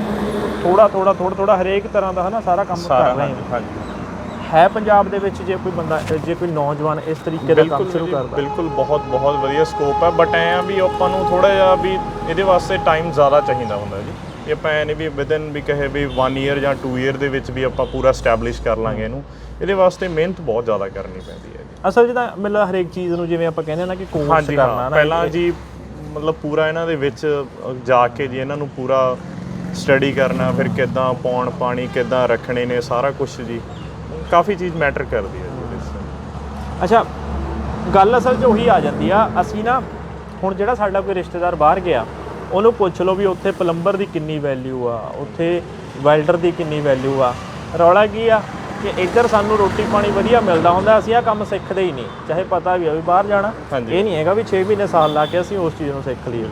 ਥੋੜਾ ਥੋੜਾ ਥੋੜਾ ਥੋੜਾ ਹਰੇਕ ਤਰ੍ਹਾਂ ਦਾ ਹਨਾ ਸਾਰਾ ਕੰਮ ਸਾਰਾ ਕਰ ਰਹੇ ਹੋ। ਹਾਂਜੀ। ਹੈ ਪੰਜਾਬ ਦੇ ਵਿੱਚ ਜੇ ਕੋਈ ਬੰਦਾ ਜੇ ਕੋਈ ਨੌਜਵਾਨ ਇਸ ਤਰੀਕੇ ਦਾ ਕੰਮ ਬਿਲਕੁਲ ਸ਼ੁਰੂ ਜੀ, ਕਰਦਾ। ਬਿਲਕੁਲ ਬਹੁਤ ਬਹੁਤ ਵਧੀਆ ਸਕੋਪ ਹੈ ਬਟ ਐ ਆ ਵੀ ਆਪਾਂ ਨੂੰ ਥੋੜਾ ਜਿਹਾ ਵੀ ਇਹਦੇ ਵਾਸਤੇ ਟਾਈਮ ਜ਼ਿਆਦਾ ਚਾਹੀਦਾ ਹੁੰਦਾ ਜੀ। ਇਹ ਆਪਾਂ ਐ ਨਹੀਂ ਵੀ ਵਿਦਨ ਵੀ ਕਹੇ ਵੀ 1 ਇਅਰ ਜਾਂ 2 ਇਅਰ ਦੇ ਵਿੱਚ ਵੀ ਆਪਾਂ ਪੂਰਾ ਸਟੈਬਲਿਸ਼ ਕਰ ਲਾਂਗੇ ਇਹਨੂੰ। ਇਹਦੇ ਵਾਸਤੇ ਮਿਹਨਤ ਬਹੁਤ ਜ਼ਿਆਦਾ ਕਰਨੀ ਪੈਂਦੀ ਹੈ ਜੀ। ਅਸਲ ਜਿਹਦਾ ਮਤਲਬ ਹਰੇਕ ਚੀਜ਼ ਨੂੰ ਜਿਵੇਂ ਆਪਾਂ ਕਹਿੰਦੇ ਆ ਨਾ ਕਿ ਕੋਰਸ ਕਰਨਾ ਨਾ ਪਹਿਲਾਂ ਇਹ- ਜੀ ਮਤਲਬ ਪੂਰਾ ਇਹਨਾਂ ਦੇ ਵਿੱਚ ਜਾ ਕੇ ਜੀ ਇਹਨਾਂ ਨੂੰ ਪੂਰਾ ਸਟੱਡੀ ਕਰਨਾ ਫਿਰ ਕਿੱਦਾਂ ਪਾਉਣ ਪਾਣੀ ਕਿੱਦਾਂ ਰੱਖਣੇ ਨੇ ਸਾਰਾ ਕੁਝ ਜੀ। ਕਾਫੀ ਚੀਜ਼ ਮੈਟਰ ਕਰਦੀ ਹੈ ਜੀ। ਅੱਛਾ ਗੱਲ ਅਸਲ 'ਚ ਉਹੀ ਆ ਜਾਂਦੀ ਆ। ਅਸੀਂ ਨਾ ਹੁਣ ਜਿਹੜਾ ਸਾਡਾ ਕੋਈ ਰਿਸ਼ਤੇਦਾਰ ਬਾਹਰ ਗਿਆ ਉਹਨੂੰ ਪੁੱਛ ਲਓ ਵੀ ਉੱਥੇ ਪਲੰਬਰ ਦੀ ਕਿੰਨੀ ਵੈਲਿਊ ਆ ਉੱਥੇ ਵੈਲਡਰ ਦੀ ਕਿੰਨੀ ਵੈਲਿਊ ਆ। ਰੌਲਾ ਕੀ ਆ? ਕਿ ਇੱਧਰ ਸਾਨੂੰ ਰੋਟੀ ਪਾਣੀ ਵਧੀਆ ਮਿਲਦਾ ਹੁੰਦਾ ਅਸੀਂ ਆ ਕੰਮ ਸਿੱਖਦੇ ਹੀ ਨਹੀਂ। ਚਾਹੇ ਪਤਾ ਵੀ ਆ ਵੀ ਬਾਹਰ ਜਾਣਾ। ਇਹ ਨਹੀਂ ਹੈਗਾ ਵੀ 6 ਮਹੀਨੇ ਸਾਲ ਲਾ ਕੇ ਅਸੀਂ ਉਸ ਚੀਜ਼ ਨੂੰ ਸਿੱਖ ਲਈਏ।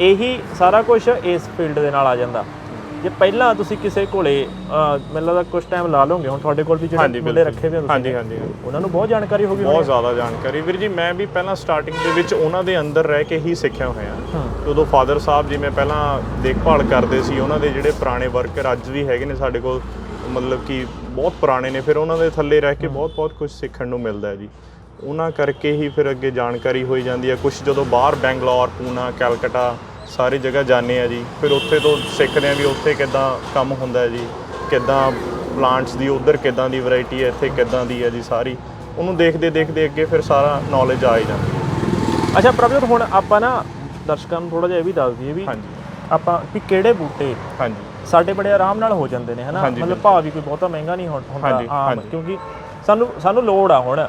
ਇਹੀ ਸਾਰਾ ਕੁਝ ਇਸ ਫੀਲਡ ਦੇ ਨਾਲ ਆ ਜਾਂਦਾ। ਜੇ ਪਹਿਲਾਂ ਤੁਸੀਂ ਕਿਸੇ ਕੋਲੇ ਮੈਨੂੰ ਲੱਗਦਾ ਕੁਝ ਟਾਈਮ ਲਾ ਲਓਗੇ ਹੁਣ ਤੁਹਾਡੇ ਕੋਲ ਵੀ ਜਿਹੜੇ ਮੁੰਡੇ। ਰੱਖੇ ਹੋਏ ਹਾਂਜੀ ਹਾਂਜੀ। ਉਹਨਾਂ ਨੂੰ ਬਹੁਤ ਜਾਣਕਾਰੀ ਹੋਗੀ ਬਹੁਤ ਜ਼ਿਆਦਾ ਜਾਣਕਾਰੀ। ਵੀਰ ਜੀ ਮੈਂ ਵੀ ਪਹਿਲਾਂ ਸਟਾਰਟਿੰਗ ਦੇ ਵਿੱਚ ਉਹਨਾਂ ਦੇ ਅੰਦਰ ਰਹਿ ਕੇ ਹੀ ਸਿੱਖਿਆ ਹੋਇਆ। ਤੇ ਉਦੋਂ ਫਾਦਰ ਸਾਹਿਬ ਜਿਵੇਂ ਪਹਿਲਾਂ ਦੇਖਭਾਲ ਕਰਦੇ ਸੀ ਉਹਨਾਂ ਦੇ ਜਿਹੜੇ ਪੁਰਾਣੇ ਵਰਕਰ ਅੱਜ ਵੀ ਹੈਗੇ ਨੇ ਸਾਡੇ ਕੋਲ ਮਤਲਬ ਕਿ ਬਹੁਤ ਪੁਰਾਣੇ ਨੇ। ਫਿਰ ਉਹਨਾਂ ਦੇ ਥੱਲੇ ਰਹਿ ਕੇ ਬਹੁਤ ਬਹੁਤ ਕੁਝ ਸਿੱਖਣ ਨੂੰ ਮਿਲਦਾ ਹੈ ਜੀ। ਉਹਨਾਂ ਕਰਕੇ ਹੀ ਫਿਰ ਅੱਗੇ ਜਾਣਕਾਰੀ ਹੋਈ ਜਾਂਦੀ ਹੈ। ਕੁਝ ਜਦੋਂ ਬਾਹਰ ਬੈਂਗਲੌਰ ਪੂਨਾ ਕੈਲਕਟਾ ਸਾਰੀ ਜਗ੍ਹਾ ਜਾਂਦੇ ਆ ਜੀ। ਫਿਰ ਉੱਥੇ ਤੋਂ ਸਿੱਖਦੇ ਆ ਵੀ ਉੱਥੇ ਕਿੱਦਾਂ ਕੰਮ ਹੁੰਦਾ ਹੈ ਜੀ। ਕਿੱਦਾਂ ਪਲਾਂਟਸ ਦੀ ਉਧਰ ਕਿੱਦਾਂ ਦੀ ਵੈਰਾਈਟੀ ਹੈ ਇੱਥੇ ਕਿੱਦਾਂ ਦੀ ਹੈ ਜੀ ਸਾਰੀ। ਉਹਨੂੰ ਦੇਖਦੇ ਦੇਖਦੇ ਅੱਗੇ ਫਿਰ ਸਾਰਾ ਨੌਲੇਜ ਆ ਹੀ ਜਾਂਦੀ। ਅੱਛਾ ਪ੍ਰਭਜੋਤ ਹੁਣ ਆਪਾਂ ਨਾ ਦਰਸ਼ਕਾਂ ਨੂੰ ਥੋੜਾ ਜਿਹਾ ਇਹ ਵੀ ਦੱਸ ਦਈਏ ਵੀ ਹਾਂਜੀ। ਆਪਾਂ ਵੀ ਕਿਹੜੇ ਬੂਟੇ ਹਾਂਜੀ। ਸਾਡੇ ਬੜੇ ਆਰਾਮ ਨਾਲ ਹੋ ਜਾਂਦੇ ਨੇ ਹਨਾ? ਹਾਂਜੀ, ਮਤਲਬ ਭਾਅ ਵੀ ਕੋਈ ਬਹੁਤਾ ਮਹਿੰਗਾ ਨਹੀਂ ਹੁੰ- ਹੁੰਦਾ। ਹਾਂਜੀ, ਆਮ ਹਾਂਜੀ। ਕਿਉਂਕਿ ਸਾਨੂੰ ਸਾਨੂੰ ਲੋੜ ਆ ਹੁਣ।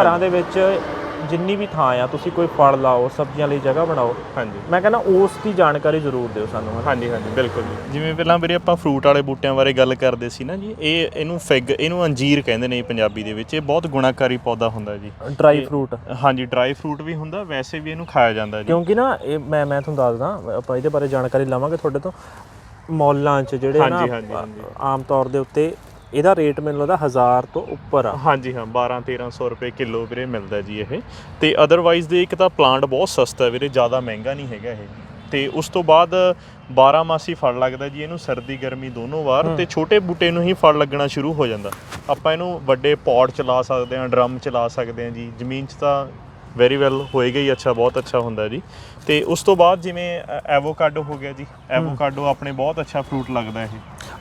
ਘਰਾਂ ਦੇ ਵਿੱਚ ਜਿੰਨੀ ਵੀ ਥਾਂ ਆ ਤੁਸੀਂ ਕੋਈ ਫਲ ਲਾਓ ਸਬਜ਼ੀਆਂ ਲਈ ਜਗ੍ਹਾ ਬਣਾਓ ਹਾਂਜੀ। ਮੈਂ ਕਹਿੰਦਾ ਉਸ ਦੀ ਜਾਣਕਾਰੀ ਜ਼ਰੂਰ ਦਿਓ ਸਾਨੂੰ। ਹਾਂਜੀ ਹਾਂਜੀ ਬਿਲਕੁਲ ਜੀ। ਜਿਵੇਂ ਪਹਿਲਾਂ ਵੀਰੇ ਆਪਾਂ ਫਰੂਟ ਵਾਲੇ ਬੂਟਿਆਂ ਬਾਰੇ ਗੱਲ ਕਰਦੇ ਸੀ ਨਾ ਜੀ ਇਹ ਇਹਨੂੰ ਫਿਗ ਇਹਨੂੰ ਅੰਜੀਰ ਕਹਿੰਦੇ ਨੇ ਪੰਜਾਬੀ ਦੇ ਵਿੱਚ ਇਹ ਬਹੁਤ ਗੁਣਾਕਾਰੀ ਪੌਦਾ ਹੁੰਦਾ ਜੀ। ਡਰਾਈ ਫਰੂਟ ਹਾਂਜੀ ਡਰਾਈ ਫਰੂਟ ਵੀ ਹੁੰਦਾ ਵੈਸੇ ਵੀ ਇਹਨੂੰ ਖਾਇਆ ਜਾਂਦਾ ਜੀ। ਕਿਉਂਕਿ ਨਾ ਇਹ ਮੈਂ ਮੈਂ ਤੁਹਾਨੂੰ ਦੱਸਦਾ ਆਪਾਂ ਇਹਦੇ ਬਾਰੇ ਜਾਣਕਾਰੀ ਲਵਾਂਗੇ ਤੁਹਾਡੇ ਤੋਂ। ਮੌਲਾਂ 'ਚ ਜਿਹੜੇ ਨਾ ਹਾਂਜੀ, ਹਾਂਜੀ, ਹਾਂਜੀ। ਆਮ ਤੌਰ ਦੇ ਉੱਤੇ ਇਹਦਾ ਰੇਟ ਮੈਨੂੰ ਲੱਗਦਾ 1000 ਤੋਂ ਉੱਪਰ ਆ। ਹਾਂਜੀ ਹਾਂ 12 1300 ਰੁਪਏ ਕਿਲੋ ਵੀਰੇ ਮਿਲਦਾ ਜੀ ਇਹ। ਤੇ ਅਦਰਵਾਈਜ਼ ਦੇ ਇੱਕ ਤਾਂ ਪਲਾਂਟ ਬਹੁਤ ਸਸਤਾ ਵੀਰੇ ਜ਼ਿਆਦਾ ਮਹਿੰਗਾ ਨਹੀਂ ਹੈਗਾ ਇਹ। ਤੇ ਉਸ ਤੋਂ ਬਾਅਦ 12 ਮਾਸੀ ਫਲ ਲੱਗਦਾ ਜੀ ਇਹਨੂੰ ਸਰਦੀ ਗਰਮੀ ਦੋਨੋਂ ਵਾਰ ਤੇ ਛੋਟੇ ਬੂਟੇ ਨੂੰ ਹੀ ਫਲ ਲੱਗਣਾ ਸ਼ੁਰੂ ਹੋ ਜਾਂਦਾ। ਆਪਾਂ ਇਹਨੂੰ ਵੱਡੇ ਪੌਟ ਚ ਲਾ ਸਕਦੇ ਹਾਂ ਡਰਮ ਚ ਲਾ ਸਕਦੇ ਹਾਂ ਜੀ ਜ਼ਮੀਨ 'ਚ ਤਾਂ ਵੈਰੀ ਵੈਲ ਹੋਏਗਾ ਹੀ ਅੱਛਾ ਬਹੁਤ ਅੱਛਾ ਹੁੰਦਾ ਜੀ। ਤੇ ਉਸ ਤੋਂ ਬਾਅਦ ਜਿਵੇਂ ਐਵੋਕਾਡੋ ਹੋ ਗਿਆ ਜੀ। ਐਵੋਕਾਡੋ ਆਪਣੇ ਬਹੁਤ ਅੱਛਾ ਫਰੂਟ ਲੱਗਦਾ ਇਹ।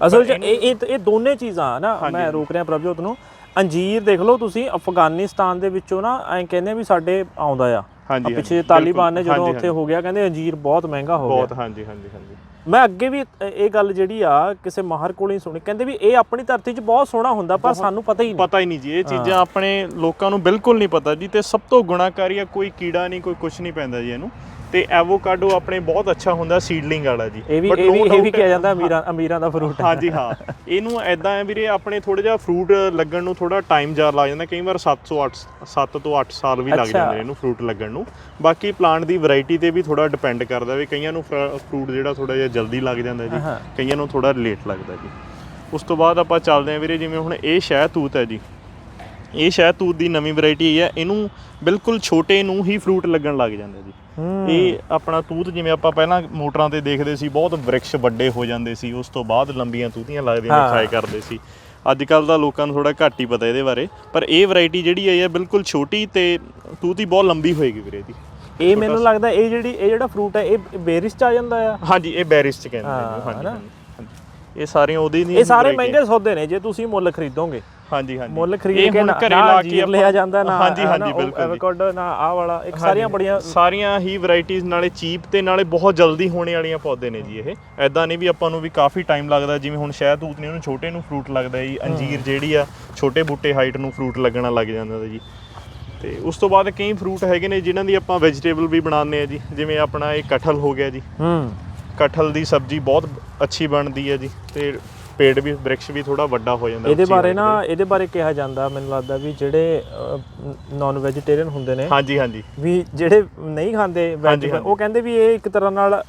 ਅਸਲ 'ਚ ਇਹ ਇਹ ਦੋਨੇ ਚੀਜ਼ਾਂ ਨਾ ਮੈਂ ਰੋਕ ਰਿਹਾ ਪ੍ਰਭਜੋਤ ਨੂੰ। ਅੰਜੀਰ ਦੇਖ ਲਓ ਤੁਸੀਂ ਅਫਗਾਨਿਸਤਾਨ ਦੇ ਵਿੱਚੋਂ ਨਾ ਐਂ ਕਹਿੰਦੇ ਵੀ ਸਾਡੇ ਆਉਂਦਾ ਆ। ਹਾਂਜੀ, ਪਿੱਛੇ ਤਾਲਿਬਾਨ ਨੇ ਜਦੋਂ ਉੱਥੇ ਹੋ ਗਿਆ ਕਹਿੰਦੇ ਅੰਜੀਰ ਬਹੁਤ ਮਹਿੰਗਾ ਹੋ ਗਿਆ। ਬਹੁਤ ਹਾਂਜੀ ਹਾਂਜੀ ਹਾਂਜੀ। ਮੈਂ ਅੱਗੇ ਵੀ ਇਹ ਗੱਲ ਜਿਹੜੀ ਆ ਕਿਸੇ ਮਾਹਰ ਕੋਲੋਂ ਹੀ ਸੁਣੀ। ਕਹਿੰਦੇ ਵੀ ਇਹ ਆਪਣੀ ਧਰਤੀ 'ਚ ਬਹੁਤ ਸੋਹਣਾ ਹੁੰਦਾ ਪਰ ਸਾਨੂੰ ਪਤਾ ਹੀ ਨਹੀਂ। ਪਤਾ ਹੀ ਨਹੀਂ ਜੀ ਇਹ ਚੀਜ਼ਾਂ ਆਪਣੇ ਲੋਕਾਂ ਨੂੰ ਬਿਲਕੁਲ ਨਹੀਂ ਪਤਾ ਜੀ ਤੇ ਸਭ ਤੋਂ ਗੁਣਾਕਾਰੀ ਆ ਕੋਈ ਕੀੜਾ ਨਹੀਂ ਕੋਈ ਕੁਝ ਨਹੀਂ ਪੈਂਦਾ ਜੀ ਇਹਨੂੰ। ਤੇ ਐਵੋਕਾਡੋ ਆਪਣੇ ਬਹੁਤ ਅੱਛਾ ਹੁੰਦਾ ਸੀਡਲਿੰਗ ਵਾਲਾ ਜੀ। ਇਹ ਵੀ ਇਹ ਵੀ ਇਹ ਵੀ ਕਿਹਾ ਜਾਂਦਾ ਅਮੀਰਾਂ ਅਮੀਰਾਂ ਦਾ ਫਰੂਟ ਹਾਂਜੀ ਹਾਂ। ਇਹਨੂੰ ਐਦਾਂ ਹੈ ਵੀਰੇ ਆਪਣੇ ਥੋੜਾ ਜਿਹਾ ਫਰੂਟ ਲੱਗਣ ਨੂੰ ਥੋੜਾ ਟਾਈਮ ਜ਼ਿਆਦਾ ਲੱਗ ਜਾਂਦਾ। ਕਈ ਵਾਰ 7 ਤੋਂ 8 7 ਤੋਂ 8 ਸਾਲ ਵੀ ਲੱਗ। ਜਾਂਦੇ ਨੇ ਇਹਨੂੰ ਫਰੂਟ ਲੱਗਣ ਨੂੰ। ਬਾਕੀ ਪਲਾਂਟ ਦੀ ਵੈਰਾਈਟੀ ਤੇ ਵੀ ਥੋੜਾ ਡਿਪੈਂਡ ਕਰਦਾ ਵੀ ਕਈਆਂ ਨੂੰ ਫਰੂਟ ਜਿਹੜਾ ਥੋੜਾ ਜਿਹਾ ਜਲਦੀ ਲੱਗ ਜਾਂਦਾ ਜੀ। ਕਈਆਂ ਨੂੰ ਥੋੜਾ ਲੇਟ ਲੱਗਦਾ ਜੀ। ਉਸ ਤੋਂ ਬਾਅਦ ਆਪਾਂ ਚੱਲਦੇ ਹਾਂ ਵੀਰੇ ਜਿਵੇਂ ਹੁਣ ਇਹ ਸ਼ਹਿਤੂਤ ਹੈ ਜੀ। ਇਹ ਸ਼ਹਿਤੂਤ ਦੀ ਨਵੀਂ ਵੈਰਾਈਟੀ ਹੈ। ਇਹਨੂੰ ਬਿਲਕੁਲ ਛੋਟੇ ਨੂੰ ਹੀ ਫਰੂਟ ਲੱਗਣ ਲੱਗ ਜਾਂਦਾ ਜੀ। ਇਹ ਆਪਣਾ ਤੂਤ ਜਿਵੇਂ ਆਪਾਂ ਪਹਿਲਾਂ ਮੋਟਰਾਂ ਤੇ ਦੇਖਦੇ ਸੀ ਬਹੁਤ ਵ੍ਰਿਕਸ਼ ਵੱਡੇ ਹੋ ਜਾਂਦੇ ਸੀ ਉਸ ਤੋਂ ਬਾਅਦ ਲੰਬੀਆਂ ਤੂਤੀਆਂ ਲੱਗਦੀਆਂ ਖਾਏ ਕਰਦੇ ਸੀ। ਅੱਜ ਕੱਲ ਦਾ ਲੋਕਾਂ ਨੂੰ ਥੋੜਾ ਘੱਟ ਹੀ ਪਤਾ ਇਹਦੇ ਬਾਰੇ ਪਰ ਇਹ ਵੈਰਾਈਟੀ ਜਿਹੜੀ ਹੈ ਇਹ ਬਿਲਕੁਲ ਛੋਟੀ ਤੇ ਤੂਤੀ ਬਹੁਤ ਲੰਬੀ ਹੋਏਗੀ ਵੀਰੇ ਦੀ ਇਹ ਮੈਨੂੰ ਲੱਗਦਾ ਇਹ ਜਿਹੜੀ ਇਹ ਜਿਹੜਾ ਫਰੂਟ ਹੈ ਇਹ ਬੇਰਿਸ 'ਚ ਆ ਜਾਂਦਾ ਆ? ਹਾਂਜੀ ਇਹ ਬੈਰਿਸ ਚ ਕਹਿੰਦੇ ਨੇ ਹਾਂਜੀ। ਇਹ ਸਾਰੀਆਂ ਉਹਦੇ ਦੀਆਂ ਇਹ ਸਾਰੇ ਮਹਿੰਗੇ ਸੌਦੇ ਨੇ ਜੇ ਤੁਸੀਂ ਮੁੱਲ ਖਰੀਦੋਗੇ। ਹਾਂਜੀ ਹਾਂਜੀ। ਮੁੱਲ ਖਰੀਦ ਕੇ ਨਾ ਘਰੇ ਨਾ ਲਾ ਕੇ ਜੀਰ ਲਿਆ ਜਾਂਦਾ ਨਾ ਹਾਂਜੀ ਹਾਂਜੀ ਬਿਲਕੁਲ। ਐਵੋਕਾਡੋ ਨਾ ਆਹ ਵਾਲਾ ਇੱਕ ਸਾਰੀਆਂ ਬੜੀਆਂ ਸਾਰੀਆਂ ਹੀ ਵੈਰਾਈਟੀਆਂ ਨਾਲੇ ਚੀਪ ਤੇ ਨਾਲੇ ਬਹੁਤ ਜਲਦੀ ਹੋਣੇ ਵਾਲੀਆਂ ਪੌਦੇ ਨੇ ਜੀ ਇਹ। ਐਦਾਂ ਨਹੀਂ ਵੀ ਆਪਾਂ ਨੂੰ ਵੀ ਕਾਫੀ ਟਾਈਮ ਲੱਗਦਾ ਜਿਵੇਂ ਹੁਣ ਸ਼ਹਿਤੂਤ ਨੇ ਉਹਨੂੰ ਛੋਟੇ ਨੂੰ ਫਰੂਟ ਲੱਗਦਾ ਜੀ ਅੰਜੀਰ ਜਿਹੜੀ ਆ ਛੋਟੇ ਬੂਟੇ ਹਾਈਟ ਨੂੰ ਫਰੂਟ ਲੱਗਣਾ ਲੱਗ ਜਾਂਦਾ ਜੀ। ਤੇ ਉਸ ਤੋਂ ਬਾਅਦ ਕਈ ਫਰੂਟ ਹੈਗੇ ਨੇ ਜਿਨ੍ਹਾਂ ਦੀ ਆਪਾਂ ਵੈਜੀਟੇਬਲ ਵੀ ਬਣਾਉਂਦੇ ਆ ਜੀ ਜਿਵੇਂ ਆਪਣਾ ਇਹ ਕਟਹਲ ਹੋ ਗਿਆ ਜੀ। ਹੂੰ। ਕਟਹਲ ਦੀ ਸਬਜ਼ੀ ਬਹੁਤ ਅੱਛੀ ਬਣਦੀ ਹੈ ਜੀ ਤੇ ਪੇੜ ਵੀ ਬ੍ਰਿਕਸ਼ ਵੀ ਥੋੜਾ ਵੱਡਾ ਹੋ ਜਾਂਦਾ ਇਹਦੇ ਬਾਰੇ ਨਾ ਇਹਦੇ ਬਾਰੇ ਕਿਹਾ ਜਾਂਦਾ ਮੈਨੂੰ ਲੱਗਦਾ ਵੀ ਜਿਹੜੇ ਨਾਨ ਵੈਜੀਟੇਰੀਅਨ ਹੁੰਦੇ ਨੇ। ਹਾਂਜੀ ਹਾਂਜੀ। ਵੀ ਜਿਹੜੇ ਨਹੀਂ ਖਾਂਦੇ ਵੈਜ। ਉਹ ਕਹਿੰਦੇ ਵੀ ਇਹ ਇੱਕ ਤਰ੍ਹਾਂ ਨਾਲ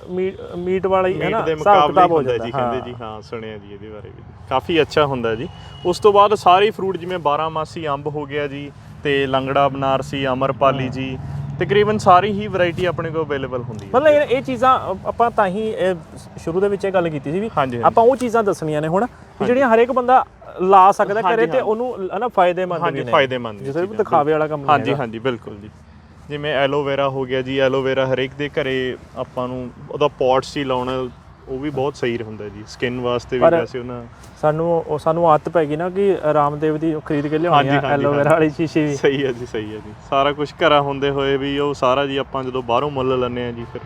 ਮੀਟ ਵਾਲਾ ਹੀ ਹੈ ਨਾ ਹਿਸਾਬ ਕਿਤਾਬ ਹੋ ਜਾਂਦਾ ਜੀ ਕਹਿੰਦੇ ਜੀ ਹਾਂ ਸੁਣਿਆ ਜੀ ਇਹਦੇ ਬਾਰੇ ਵੀ। ਕਾਫੀ ਅੱਛਾ ਹੁੰਦਾ ਜੀ। ਉਸ ਤੋਂ ਬਾਅਦ ਸਾਰੇ ਫਰੂਟ ਜਿਵੇਂ 12 ਮਾਸੀ ਅੰਬ ਹੋ ਗਿਆ ਜੀ ਤੇ ਲੰਗੜਾ ਬਨਾਰਸੀ ਅਮਰਪਾਲੀ ਜੀ ਤਕਰੀਬਨ ਸਾਰੀ ਹੀ ਵੈਰਾਈਟੀ ਆਪਣੇ ਕੋਲ ਅਵੇਲੇਬਲ ਹੁੰਦੀ ਹੈ ਮਤਲਬ ਇਹ ਇਹ ਚੀਜ਼ਾਂ ਅ- ਆਪਾਂ ਤਾਂ ਹੀ ਇਹ ਸ਼ੁਰੂ ਦੇ ਵਿੱਚ ਇਹ ਗੱਲ ਕੀਤੀ ਸੀ ਵੀ ਹਾਂਜੀ, ਹਾਂਜੀ। ਆਪਾਂ ਉਹ ਚੀਜ਼ਾਂ ਦੱਸਣੀਆਂ ਨੇ ਹੁਣ ਵੀ ਜਿਹੜੀਆਂ ਹਰੇਕ ਬੰਦਾ ਲਾ ਸਕਦਾ ਕਰੇ ਤੇ। ਉਹਨੂੰ ਹਨਾ ਫਾਇਦੇਮੰਦ ਵੀ ਹਾਂਜੀ ਨੇ ਫਾਇਦੇਮੰਦ ਵੀ ਚੀਜ਼ਾਂ, ਦਿਖਾਵੇ ਵਾਲਾ ਕੰਮ ਨਹੀਂ ਹਾਂਜੀ ਹੈਗਾ। ਹਾਂਜੀ ਬਿਲਕੁਲ ਜੀ ਜਿਵੇਂ ਐਲੋਵੇਰਾ ਹੋ ਗਿਆ ਜੀ ਐਲੋਵੇਰਾ ਹਰੇਕ ਦੇ ਘਰੇ ਆਪਾਂ ਨੂੰ ਉਹਦਾ ਪੌਟਸ ਹੀ ਲਾਉਣਾ ਉਹ ਵੀ ਬਹੁਤ ਸਹੀ ਹੁੰਦਾ ਜੀ ਸਕਿਨ ਵਾਸਤੇ ਵੀ ਪਰ- ਵੈਸੇ ਉਹਨਾਂ ਸਾਨੂੰ ਉਹ ਸਾਨੂੰ ਆਦਤ ਪੈ ਗਈ ਨਾ ਕਿ ਰਾਮਦੇਵ ਦੀ ਉਹ ਖਰੀਦ ਕੇ ਲਿਆਉਣੀ ਆ ਹਾਂਜੀ, ਐਲੋਵੇਰਾ ਵਾਲੀ ਸ਼ੀਸ਼ੀ ਵੀ। ਸਹੀ ਹੈ ਜੀ ਸਹੀ ਹੈ ਜੀ। ਸਾਰਾ ਕੁਝ ਘਰਾਂ ਹੁੰਦੇ ਹੋਏ ਵੀ ਉਹ ਸਾਰਾ ਜੀ ਆਪਾਂ ਜਦੋਂ ਬਾਹਰੋਂ ਮੁੱਲ ਲੈਂਦੇ ਆ ਜੀ ਫਿਰ।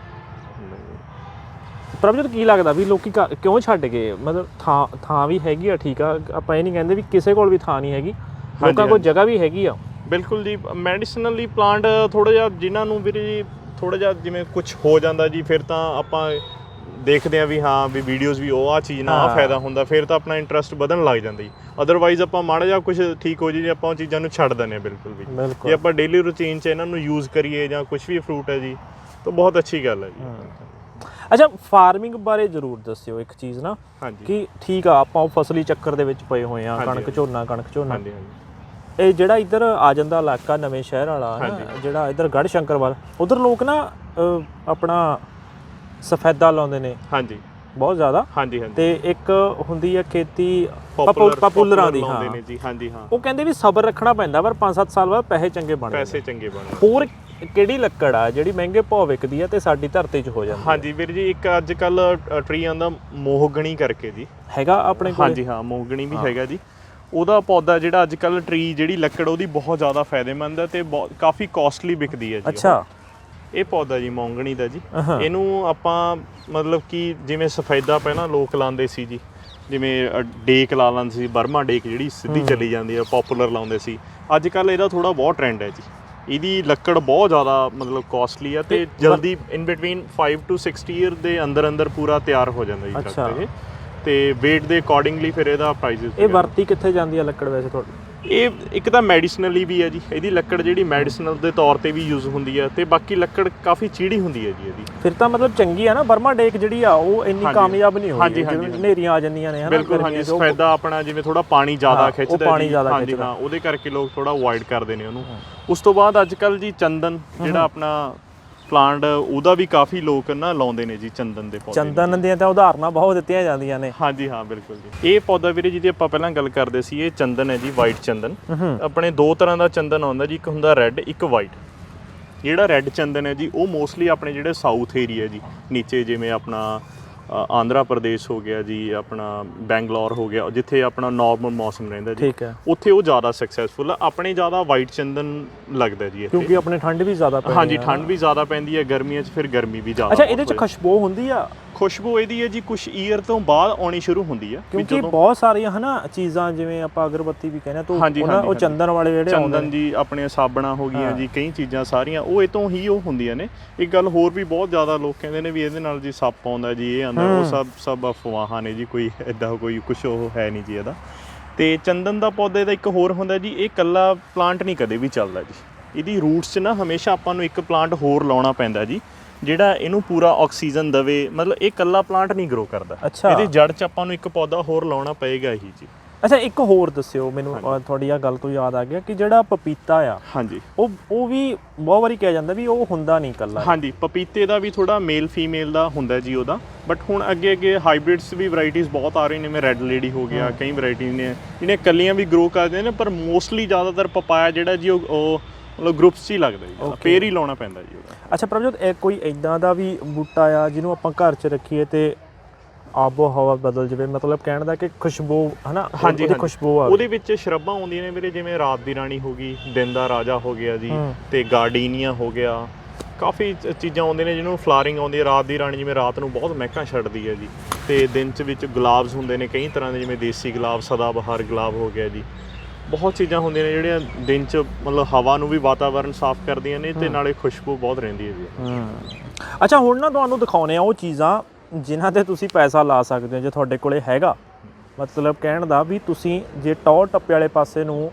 ਪ੍ਰਭਜੋਤ ਕੀ ਲੱਗਦਾ ਵੀ ਲੋਕੀ ਘਰ- ਕਿਉਂ ਛੱਡ ਗਏ? ਮਤਲਬ ਥਾਂ ਥਾਂ ਵੀ ਹੈਗੀ ਆ ਠੀਕ ਆ। ਆਪਾਂ ਇਹ ਨਹੀਂ ਕਹਿੰਦੇ ਵੀ ਕਿਸੇ ਕੋਲ ਵੀ ਥਾਂ ਨਹੀਂ ਹੈਗੀ। ਲੋਕਾਂ ਕੋਲ ਹਾਂਜੀ। ਜਗ੍ਹਾ ਵੀ ਹੈਗੀ ਆ। ਬਿਲਕੁਲ ਜੀ ਮੈਡੀਸਿਨਲੀ ਪਲਾਂਟ ਥੋੜਾ ਜਿਹਾ ਜਿਨ੍ਹਾਂ ਨੂੰ ਵੀਰ ਜੀ ਥੋੜਾ ਜਿਹਾ ਜਿਵੇਂ ਕੁਝ ਹੋ ਜਾਂਦਾ ਜੀ ਫਿਰ ਤਾਂ ਆਪਾਂ ਦੇਖਦੇ ਆ ਵੀ ਹਾਂ ਵੀ ਵੀਡੀਓਜ਼ ਵੀ ਉਹ ਆ ਚੀਜ਼ ਨਾਲ ਆ। ਫਾਇਦਾ ਹੁੰਦਾ ਫਿਰ ਤਾਂ ਆਪਣਾ ਇੰਟਰਸਟ ਵਧਣ ਲੱਗ ਜਾਂਦਾ ਜੀ। ਅਦਰਵਾਈਜ਼ ਆਪਾਂ ਮਾੜਾ ਜਿਹਾ ਕੁਝ ਠੀਕ ਹੋ ਜੀ ਆਪਾਂ ਉਹ ਚੀਜ਼ਾਂ ਨੂੰ ਛੱਡ ਦਿੰਦੇ ਆ ਬਿਲਕੁਲ ਵੀ। ਜੇ ਆਪਾਂ ਡੇਲੀ ਰੁਟੀਨ 'ਚ ਇਹਨਾਂ ਨੂੰ ਯੂਜ਼ ਕਰੀਏ ਜਾਂ ਕੁਝ ਵੀ ਫਰੂਟ ਹੈ ਜੀ ਤਾਂ ਬਹੁਤ ਅੱਛੀ ਗੱਲ ਹੈ ਜੀ। ਅੱਛਾ ਫਾਰਮਿੰਗ ਬਾਰੇ ਜ਼ਰੂਰ ਦੱਸਿਓ ਇੱਕ ਚੀਜ਼ ਨਾ ਹਾਂਜੀ। ਕਿ ਠੀਕ ਆ ਆਪਾਂ ਉਹ ਫਸਲੀ ਚੱਕਰ ਦੇ ਵਿੱਚ ਪਏ ਹੋਏ ਆ ਹਾਂਜੀ, ਕਣਕ ਹਾਂਜੀ। ਝੋਨਾ ਕਣਕ ਝੋਨਾ। ਹਾਂਜੀ ਹਾਂਜੀ। ਇਹ ਜਿਹੜਾ ਇੱਧਰ ਆ ਜਾਂਦਾ ਇਲਾਕਾ ਨਵੇਂ ਸ਼ਹਿਰ ਵਾਲਾ ਨਾ, ਜਿਹੜਾ ਇੱਧਰ ਗੜ ਸ਼ੰਕਰ ਵੱਲ ਉਧਰ ਲੋਕ ਨਾ ਆਪਣਾ ਸਫੈਦਾ ਲਾਉਂਦੇ ਨੇ। ਹਾਂਜੀ। ਬਹੁਤ ਜ਼ਿਆਦਾ। ਹਾਂਜੀ ਹਾਂਜੀ। ਤੇ ਇੱਕ ਹੁੰਦੀ ਹੈ ਖੇਤੀ ਪਪੂਲਰਾਂ ਦੀ ਹਾਂ। ਜੀ ਹਾਂਜੀ ਹਾਂ। ਉਹ ਕਹਿੰਦੇ ਵੀ ਸਬਰ ਰੱਖਣਾ ਪੈਂਦਾ ਪਰ 5-7 ਸਾਲ ਬਾਅਦ ਪੈਸੇ ਚੰਗੇ ਬਣ ਜਾਂਦੇ। ਪੈਸੇ ਚੰਗੇ ਬਣਨ ਹੋਰ ਕਿਹੜੀ ਲੱਕੜ ਆ ਜਿਹੜੀ ਮਹਿੰਗੇ ਭਾਅ ਵਿਕਦੀ ਆ ਤੇ ਸਾਡੀ ਧਰਤੀ 'ਚ ਹੋ ਜਾਂਦੀ ਆ? ਹਾਂਜੀ ਵੀਰ ਜੀ ਇੱਕ ਅੱਜ ਕੱਲ ਟਰੀ ਆਂਦਾ ਮੋਹਗਣੀ ਕਰਕੇ ਜੀ। ਹੈਗਾ ਆਪਣੇ ਕੋਲ? ਹਾਂਜੀ ਹਾਂ ਮੋਹਗਣੀ ਵੀ ਹੈਗਾ ਜੀ। ਉਹਦਾ ਪੌਦਾ ਜਿਹੜਾ ਅੱਜ ਕੱਲ ਟਰੀ ਜਿਹੜੀ ਲੱਕੜ ਉਹਦੀ ਬਹੁਤ ਜ਼ਿਆਦਾ ਫਾਇਦੇਮੰਦ ਹੈ ਤੇ ਕਾਫੀ ਕਾਸਟਲੀ ਵਿਕਦੀ ਹੈ ਜੀ। ਅੱਛਾ। ਇਹ ਪੌਦਾ ਜੀ ਮੋਂਗਣੀ ਦਾ ਜੀ। ਇਹਨੂੰ ਆਪਾਂ ਮਤਲਬ ਕਿ ਜਿਵੇਂ ਸਫੈਦਾ ਪਹਿਲਾਂ ਲੋਕ ਲਾਉਂਦੇ ਸੀ ਜੀ ਜਿਵੇਂ ਡੇਕ ਲਾ ਲੈਂਦੇ ਸੀ ਬਰਮਾ ਡੇਕ ਜਿਹੜੀ ਸਿੱਧੀ ਚੱਲੀ ਜਾਂਦੀ ਹੈ ਪਪੂਲਰ ਲਾਉਂਦੇ ਸੀ। ਅੱਜ ਕੱਲ ਇਹਦਾ ਥੋੜਾ ਬਹੁਤ ਟ੍ਰੈਂਡ ਹੈ ਜੀ। ਇਹਦੀ ਲੱਕੜ ਬਹੁਤ ਜ਼ਿਆਦਾ ਮਤਲਬ ਕਾਸਟਲੀ ਹੈ ਤੇ ਜਲਦੀ ਇਨ ਬਿਟਵੀਨ 5 ਟੂ 60 ਇਅਰ ਦੇ ਅੰਦਰ ਅੰਦਰ ਪੂਰਾ ਤਿਆਰ ਹੋ ਜਾਂਦਾ ਜੀ ਅੱਛਾ। ਤੇ weight ਦੇ ਅਕੋਰਡਿੰਗਲੀ ਫਿਰ ਇਹਦਾ ਪ੍ਰਾਈਸ ਇਹ ਵਰਤੀ ਕਿੱਥੇ ਜਾਂਦੀ ਆ ਲੱਕੜ ਵੈਸੇ ਤੁਹਾਡੀ? ਇਹ ਇੱਕ ਤਾਂ ਮੈਡੀਸਨਲੀ ਵੀ ਹੈ ਜੀ ਇਹਦੀ ਲੱਕੜ ਜਿਹੜੀ ਮੈਡੀਸਨਲ ਦੇ ਤੌਰ ਤੇ ਵੀ ਯੂਜ਼ ਹੁੰਦੀ ਹੈ ਤੇ ਬਾਕੀ ਲੱਕੜ ਕਾਫੀ ਚੀੜੀ ਹੁੰਦੀ ਹੈ ਜੀ ਇਹਦੀ ਫਿਰ ਤਾਂ ਮਤਲਬ ਚੰਗੀ ਆ ਨਾ ਬਰਮਾ ਡੇਕ ਜਿਹੜੀ ਆ ਉਹ ਇੰਨੀ। ਕਾਮਯਾਬ ਨਹੀਂ ਹੋਈ ਜਿਵੇਂ। ਹਨੇਰੀਆਂ ਆ ਜਾਂਦੀਆਂ ਨੇ ਹਨਾ ਬਿਲਕੁਲ ਹਾਂਜੀ ਸਫੈਦਾ ਆਪਣਾ ਜਿਵੇਂ ਥੋੜਾ ਪਾਣੀ ਜ਼ਿਆਦਾ ਹਾਂ, ਉਹ ਖਿੱਚਦਾ ਪਾਣੀ ਜੀ। ਜ਼ਿਆਦਾ ਹਾਂਜੀ ਖਿੱਚਦਾ। ਹਾਂ ਉਹਦੇ ਕਰਕੇ ਲੋਕ ਥੋੜਾ ਅਵੋਇਡ ਕਰਦੇ ਨੇ ਉਹਨੂੰ ਉਸ ਤੋਂ ਬਾਅਦ ਅੱਜ ਕੱਲ ਜੀ ਚੰਦਨ ਜਿਹੜਾ ਆਪਣਾ ਪਲਾਂਟ ਉਹਦਾ ਵੀ ਕਾਫੀ ਲੋਕ ਨਾ ਲਾਉਂਦੇ ਨੇ ਜੀ ਚੰਦਨ ਦੇ ਪੌਦੇ ਚੰਦਨ ਦੀਆਂ ਤਾਂ ਉਦਾਹਰਨਾਂ ਬਹੁਤ ਦਿੱਤੀਆਂ ਜਾਂਦੀਆਂ ਨੇ। ਹਾਂਜੀ ਹਾਂ ਬਿਲਕੁਲ ਜੀ। ਇਹ ਪੌਦਾ ਵੀਰੇ ਜਿਹਦੀ ਆਪਾਂ ਪਹਿਲਾਂ ਗੱਲ ਕਰਦੇ ਸੀ ਇਹ ਚੰਦਨ ਹੈ ਜੀ ਵਾਈਟ ਚੰਦਨ। ਆਪਣੇ ਦੋ ਤਰ੍ਹਾਂ ਦਾ ਚੰਦਨ ਆਉਂਦਾ ਜੀ ਇੱਕ ਹੁੰਦਾ ਰੈੱਡ ਇੱਕ ਵਾਈਟ ਜਿਹੜਾ ਰੈੱਡ ਚੰਦਨ ਹੈ ਜੀ ਉਹ ਮੋਸਟਲੀ ਆਪਣੇ ਜਿਹੜੇ ਸਾਊਥ ਏਰੀਆ ਜੀ ਨੀਚੇ ਜਿਵੇਂ ਆਪਣਾ ਆਂਧਰਾ ਪ੍ਰਦੇਸ਼ ਹੋ ਗਿਆ ਜੀ ਆਪਣਾ ਬੈਂਗਲੌਰ ਹੋ ਗਿਆ ਜਿੱਥੇ ਆਪਣਾ ਨਾਰਮਲ ਮੌਸਮ ਰਹਿੰਦਾ ਜੀ। ਠੀਕ ਹੈ। ਉੱਥੇ ਉਹ ਜ਼ਿਆਦਾ ਸਕਸੈਸਫੁਲ ਆ। ਆਪਣੇ ਜ਼ਿਆਦਾ ਵਾਈਟ ਚੰਦਨ ਲੱਗਦਾ ਜੀ ਇੱਥੇ। ਕਿਉਂਕਿ ਆਪਣੇ ਠੰਡ ਵੀ ਜ਼ਿਆਦਾ ਪੈਂਦੀ ਹਾਂਜੀ ਆ। ਠੰਡ ਵੀ ਜ਼ਿਆਦਾ ਪੈਂਦੀ ਹੈ ਗਰਮੀਆਂ 'ਚ ਫਿਰ ਗਰਮੀ ਵੀ ਜ਼ਿਆਦਾ ਅੱਛਾ ਇਹਦੇ 'ਚ ਹੋ। ਖੁਸ਼ਬੂ ਹੁੰਦੀ ਆ। ਖੁਸ਼ਬੂ ਇਹਦੀ ਹੈ ਜੀ ਕੁਝ ਈਅਰ ਤੋਂ ਬਾਅਦ ਆਉਣੀ ਸ਼ੁਰੂ ਹੁੰਦੀ ਹੈ ਵੀ ਕਿਉਂਕਿ ਬਹੁਤ ਸਾਰੀਆਂ ਹਨਾ ਚੀਜ਼ਾਂ ਜਿਵੇਂ ਆਪਾਂ ਅਗਰਬੱਤੀ ਵੀ ਕਹਿੰਦੇ ਆ ਤਾਂ ਉਹਨਾਂ- ਉਹ। ਚੰਦਨ ਵਾਲੇ ਜਿਹੜੇ ਆਉਂਦੇ ਚੰਦਨ ਜੀ ਆਪਣੀਆਂ ਸਾਬਣਾ ਹੋ ਗਈਆਂ। ਜੀ ਕਈ ਚੀਜ਼ਾਂ ਸਾਰੀਆਂ ਉਹ ਇਹ ਤੋਂ ਹੀ ਉਹ ਹੁੰਦੀਆਂ ਨੇ। ਇੱਕ ਗੱਲ ਹੋਰ ਵੀ ਬਹੁਤ ਜ਼ਿਆਦਾ ਲੋਕ ਕਹਿੰਦੇ ਨੇ ਵੀ ਇਹਦੇ ਨਾਲ ਜੀ ਸੱਪ ਆਉਂਦਾ ਜੀ ਇਹ ਆਉਂਦਾ ਉਹ ਸਭ ਸਭ ਅਫਵਾਹਾਂ ਨੇ ਜੀ ਕੋਈ ਐਦਾਂ ਕੋਈ ਕੁਝ ਉਹ ਹੈ ਨਹੀਂ ਜੀ ਇਹਦਾ। ਤੇ ਚੰਦਨ ਦਾ ਪੌਦੇ ਦਾ ਇੱਕ ਹੋਰ ਹੁੰਦਾ ਜੀ ਇਹ ਕੱਲਾ ਪਲਾਂਟ ਨਹੀਂ ਕਦੇ ਵੀ ਚੱਲਦਾ ਜੀ। ਇਹਦੀ ਰੂਟਸ 'ਚ ਨਾ ਹਮੇਸ਼ਾ ਆਪਾਂ ਨੂੰ ਇੱਕ ਪਲਾਂਟ ਹੋਰ ਲਾਉਣਾ ਪੈਂਦਾ ਜੀ। ਜਿਹੜਾ ਇਹਨੂੰ ਪੂਰਾ ਆਕਸੀਜਨ ਦਵੇ ਮਤਲਬ ਇਹ ਕੱਲਾ ਪਲਾਂਟ ਨਹੀਂ ਗਰੋ ਕਰਦਾ। ਅੱਛਾ। ਇਹਦੀ ਜੜ 'ਚ ਆਪਾਂ ਨੂੰ ਇੱਕ ਪੌਦਾ ਹੋਰ ਲਾਉਣਾ ਪਏਗਾ ਹੀ ਜੀ। ਅੱਛਾ ਇੱਕ ਹੋਰ ਦੱਸਿਓ ਮੈਨੂੰ ਤੁਹਾਡੀ ਆ ਗੱਲ ਤੋਂ ਯਾਦ ਆ ਗਿਆ ਕਿ ਜਿਹੜਾ ਪਪੀਤਾ ਆ ਹਾਂਜੀ। ਉਹ ਉਹ ਵੀ ਬਹੁਤ ਵਾਰੀ ਕਿਹਾ ਜਾਂਦਾ ਵੀ ਉਹ ਹੁੰਦਾ ਨਹੀਂ ਇਕੱਲਾ। ਹਾਂਜੀ ਪਪੀਤੇ ਦਾ ਵੀ ਥੋੜਾ ਮੇਲ ਫੀਮੇਲ ਦਾ ਹੁੰਦਾ ਜੀ ਉਹਦਾ ਬਟ ਹੁਣ ਅੱਗੇ ਅੱਗੇ ਹਾਈਬ੍ਰਿਡਸ ਵੀ ਵੈਰਾਈਟੀਆਂ ਬਹੁਤ ਆ ਰਹੀਆਂ ਨੇ ਜਿਵੇਂ ਰੈੱਡ ਲੇਡੀ ਹੋ ਗਿਆ ਕਈ ਵੈਰਾਈਟੀਆਂ ਨੇ ਜਿਹੜੀਆਂ ਕੱਲੀਆਂ ਵੀ ਗਰੋ ਕਰਦੇ ਨੇ ਪਰ ਮੋਸਟਲੀ ਜ਼ਿਆਦਾਤਰ ਪਪਾਇਆ ਜਿਹੜਾ ਜੀ ਉਹ ਉਹ ਮਤਲਬ ਗਰੁੱਪਸ ਹੀ ਲੱਗਦਾ ਜੀ। ਪੇਰ ਹੀ ਲਾਉਣਾ ਪੈਂਦਾ ਜੀ ਉਹਦਾ। ਅੱਛਾ ਪ੍ਰਭਜੋਤ ਇਹ ਕੋਈ ਇਦਾਂ ਦਾ ਵੀ ਬੂਟਾ ਆ ਜਿਹਨੂੰ ਆਪਾਂ ਘਰ 'ਚ ਰੱਖੀਏ ਤੇ ਆਬੋ ਹਵਾ ਬਦਲ ਜਵੇ? ਮਤਲਬ ਕਹਿਣ ਦਾ ਕਿ ਖੁਸ਼ਬੂ ਹਨਾ? ਹਾਂਜੀ। ਖੁਸ਼ਬੂ ਆ ਉਹਦੇ ਵਿੱਚ ਸ਼ਰਬਾਂ ਆਉਂਦੀਆਂ ਨੇ ਵੀਰੇ ਜਿਵੇਂ ਰਾਤ ਦੀ ਰਾਣੀ ਹੋ ਗਈ ਦਿਨ ਦਾ ਰਾਜਾ ਹੋ ਗਿਆ ਜੀ। ਤੇ ਗਾਰਡੀਨੀਆ ਹੋ ਗਿਆ। ਕਾਫੀ ਚੀਜ਼ਾਂ ਆਉਂਦੀਆਂ ਨੇ ਜਿਹਨਾਂ ਨੂੰ ਫਲਾਰਿੰਗ ਆਉਂਦੀ ਹੈ। ਰਾਤ ਦੀ ਰਾਣੀ ਜਿਵੇਂ ਰਾਤ ਨੂੰ ਬਹੁਤ ਮਹਿਕਾਂ ਛੱਡਦੀ ਹੈ ਜੀ। ਤੇ ਦਿਨ ਚ ਵਿੱਚ ਗੁਲਾਬਸ ਹੁੰਦੇ ਨੇ ਕਈ ਤਰ੍ਹਾਂ ਦੇ ਜਿਵੇਂ ਦੇਸੀ ਗੁਲਾਬ ਸਦਾ ਬਹਾਰ ਗੁਲਾਬ ਹੋ ਗਿਆ ਜੀ। ਬਹੁਤ ਚੀਜ਼ਾਂ ਹੁੰਦੀਆਂ ਨੇ ਜਿਹੜੀਆਂ ਦਿਨ ਚ ਮਤਲਬ ਹਵਾ ਨੂੰ ਵੀ ਵਾਤਾਵਰਨ ਸਾਫ਼ ਕਰਦੀਆਂ ਨੇ ਤੇ ਨਾਲੇ ਖੁਸ਼ਬੂ ਬਹੁਤ ਰਹਿੰਦੀ ਹੈ ਜੀ ਹੂੰ। ਅੱਛਾ ਹੁਣ ਨਾ ਤੁਹਾਨੂੰ ਦਿਖਾਉਣੇ ਆ ਉਹ ਚੀਜ਼ਾਂ ਜਿਨ੍ਹਾਂ ਤੇ ਤੁਸੀਂ ਪੈਸਾ ਲਾ ਸਕਦੇ ਹੋ ਜੇ ਤੁਹਾਡੇ ਕੋਲੇ ਹੈਗਾ। ਮਤਲਬ ਕਹਿਣ ਦਾ ਵੀ ਤੁਸੀਂ ਜੇ ਟੌਰ ਟੱਪੇ ਵਾਲੇ ਪਾਸੇ ਨੂੰ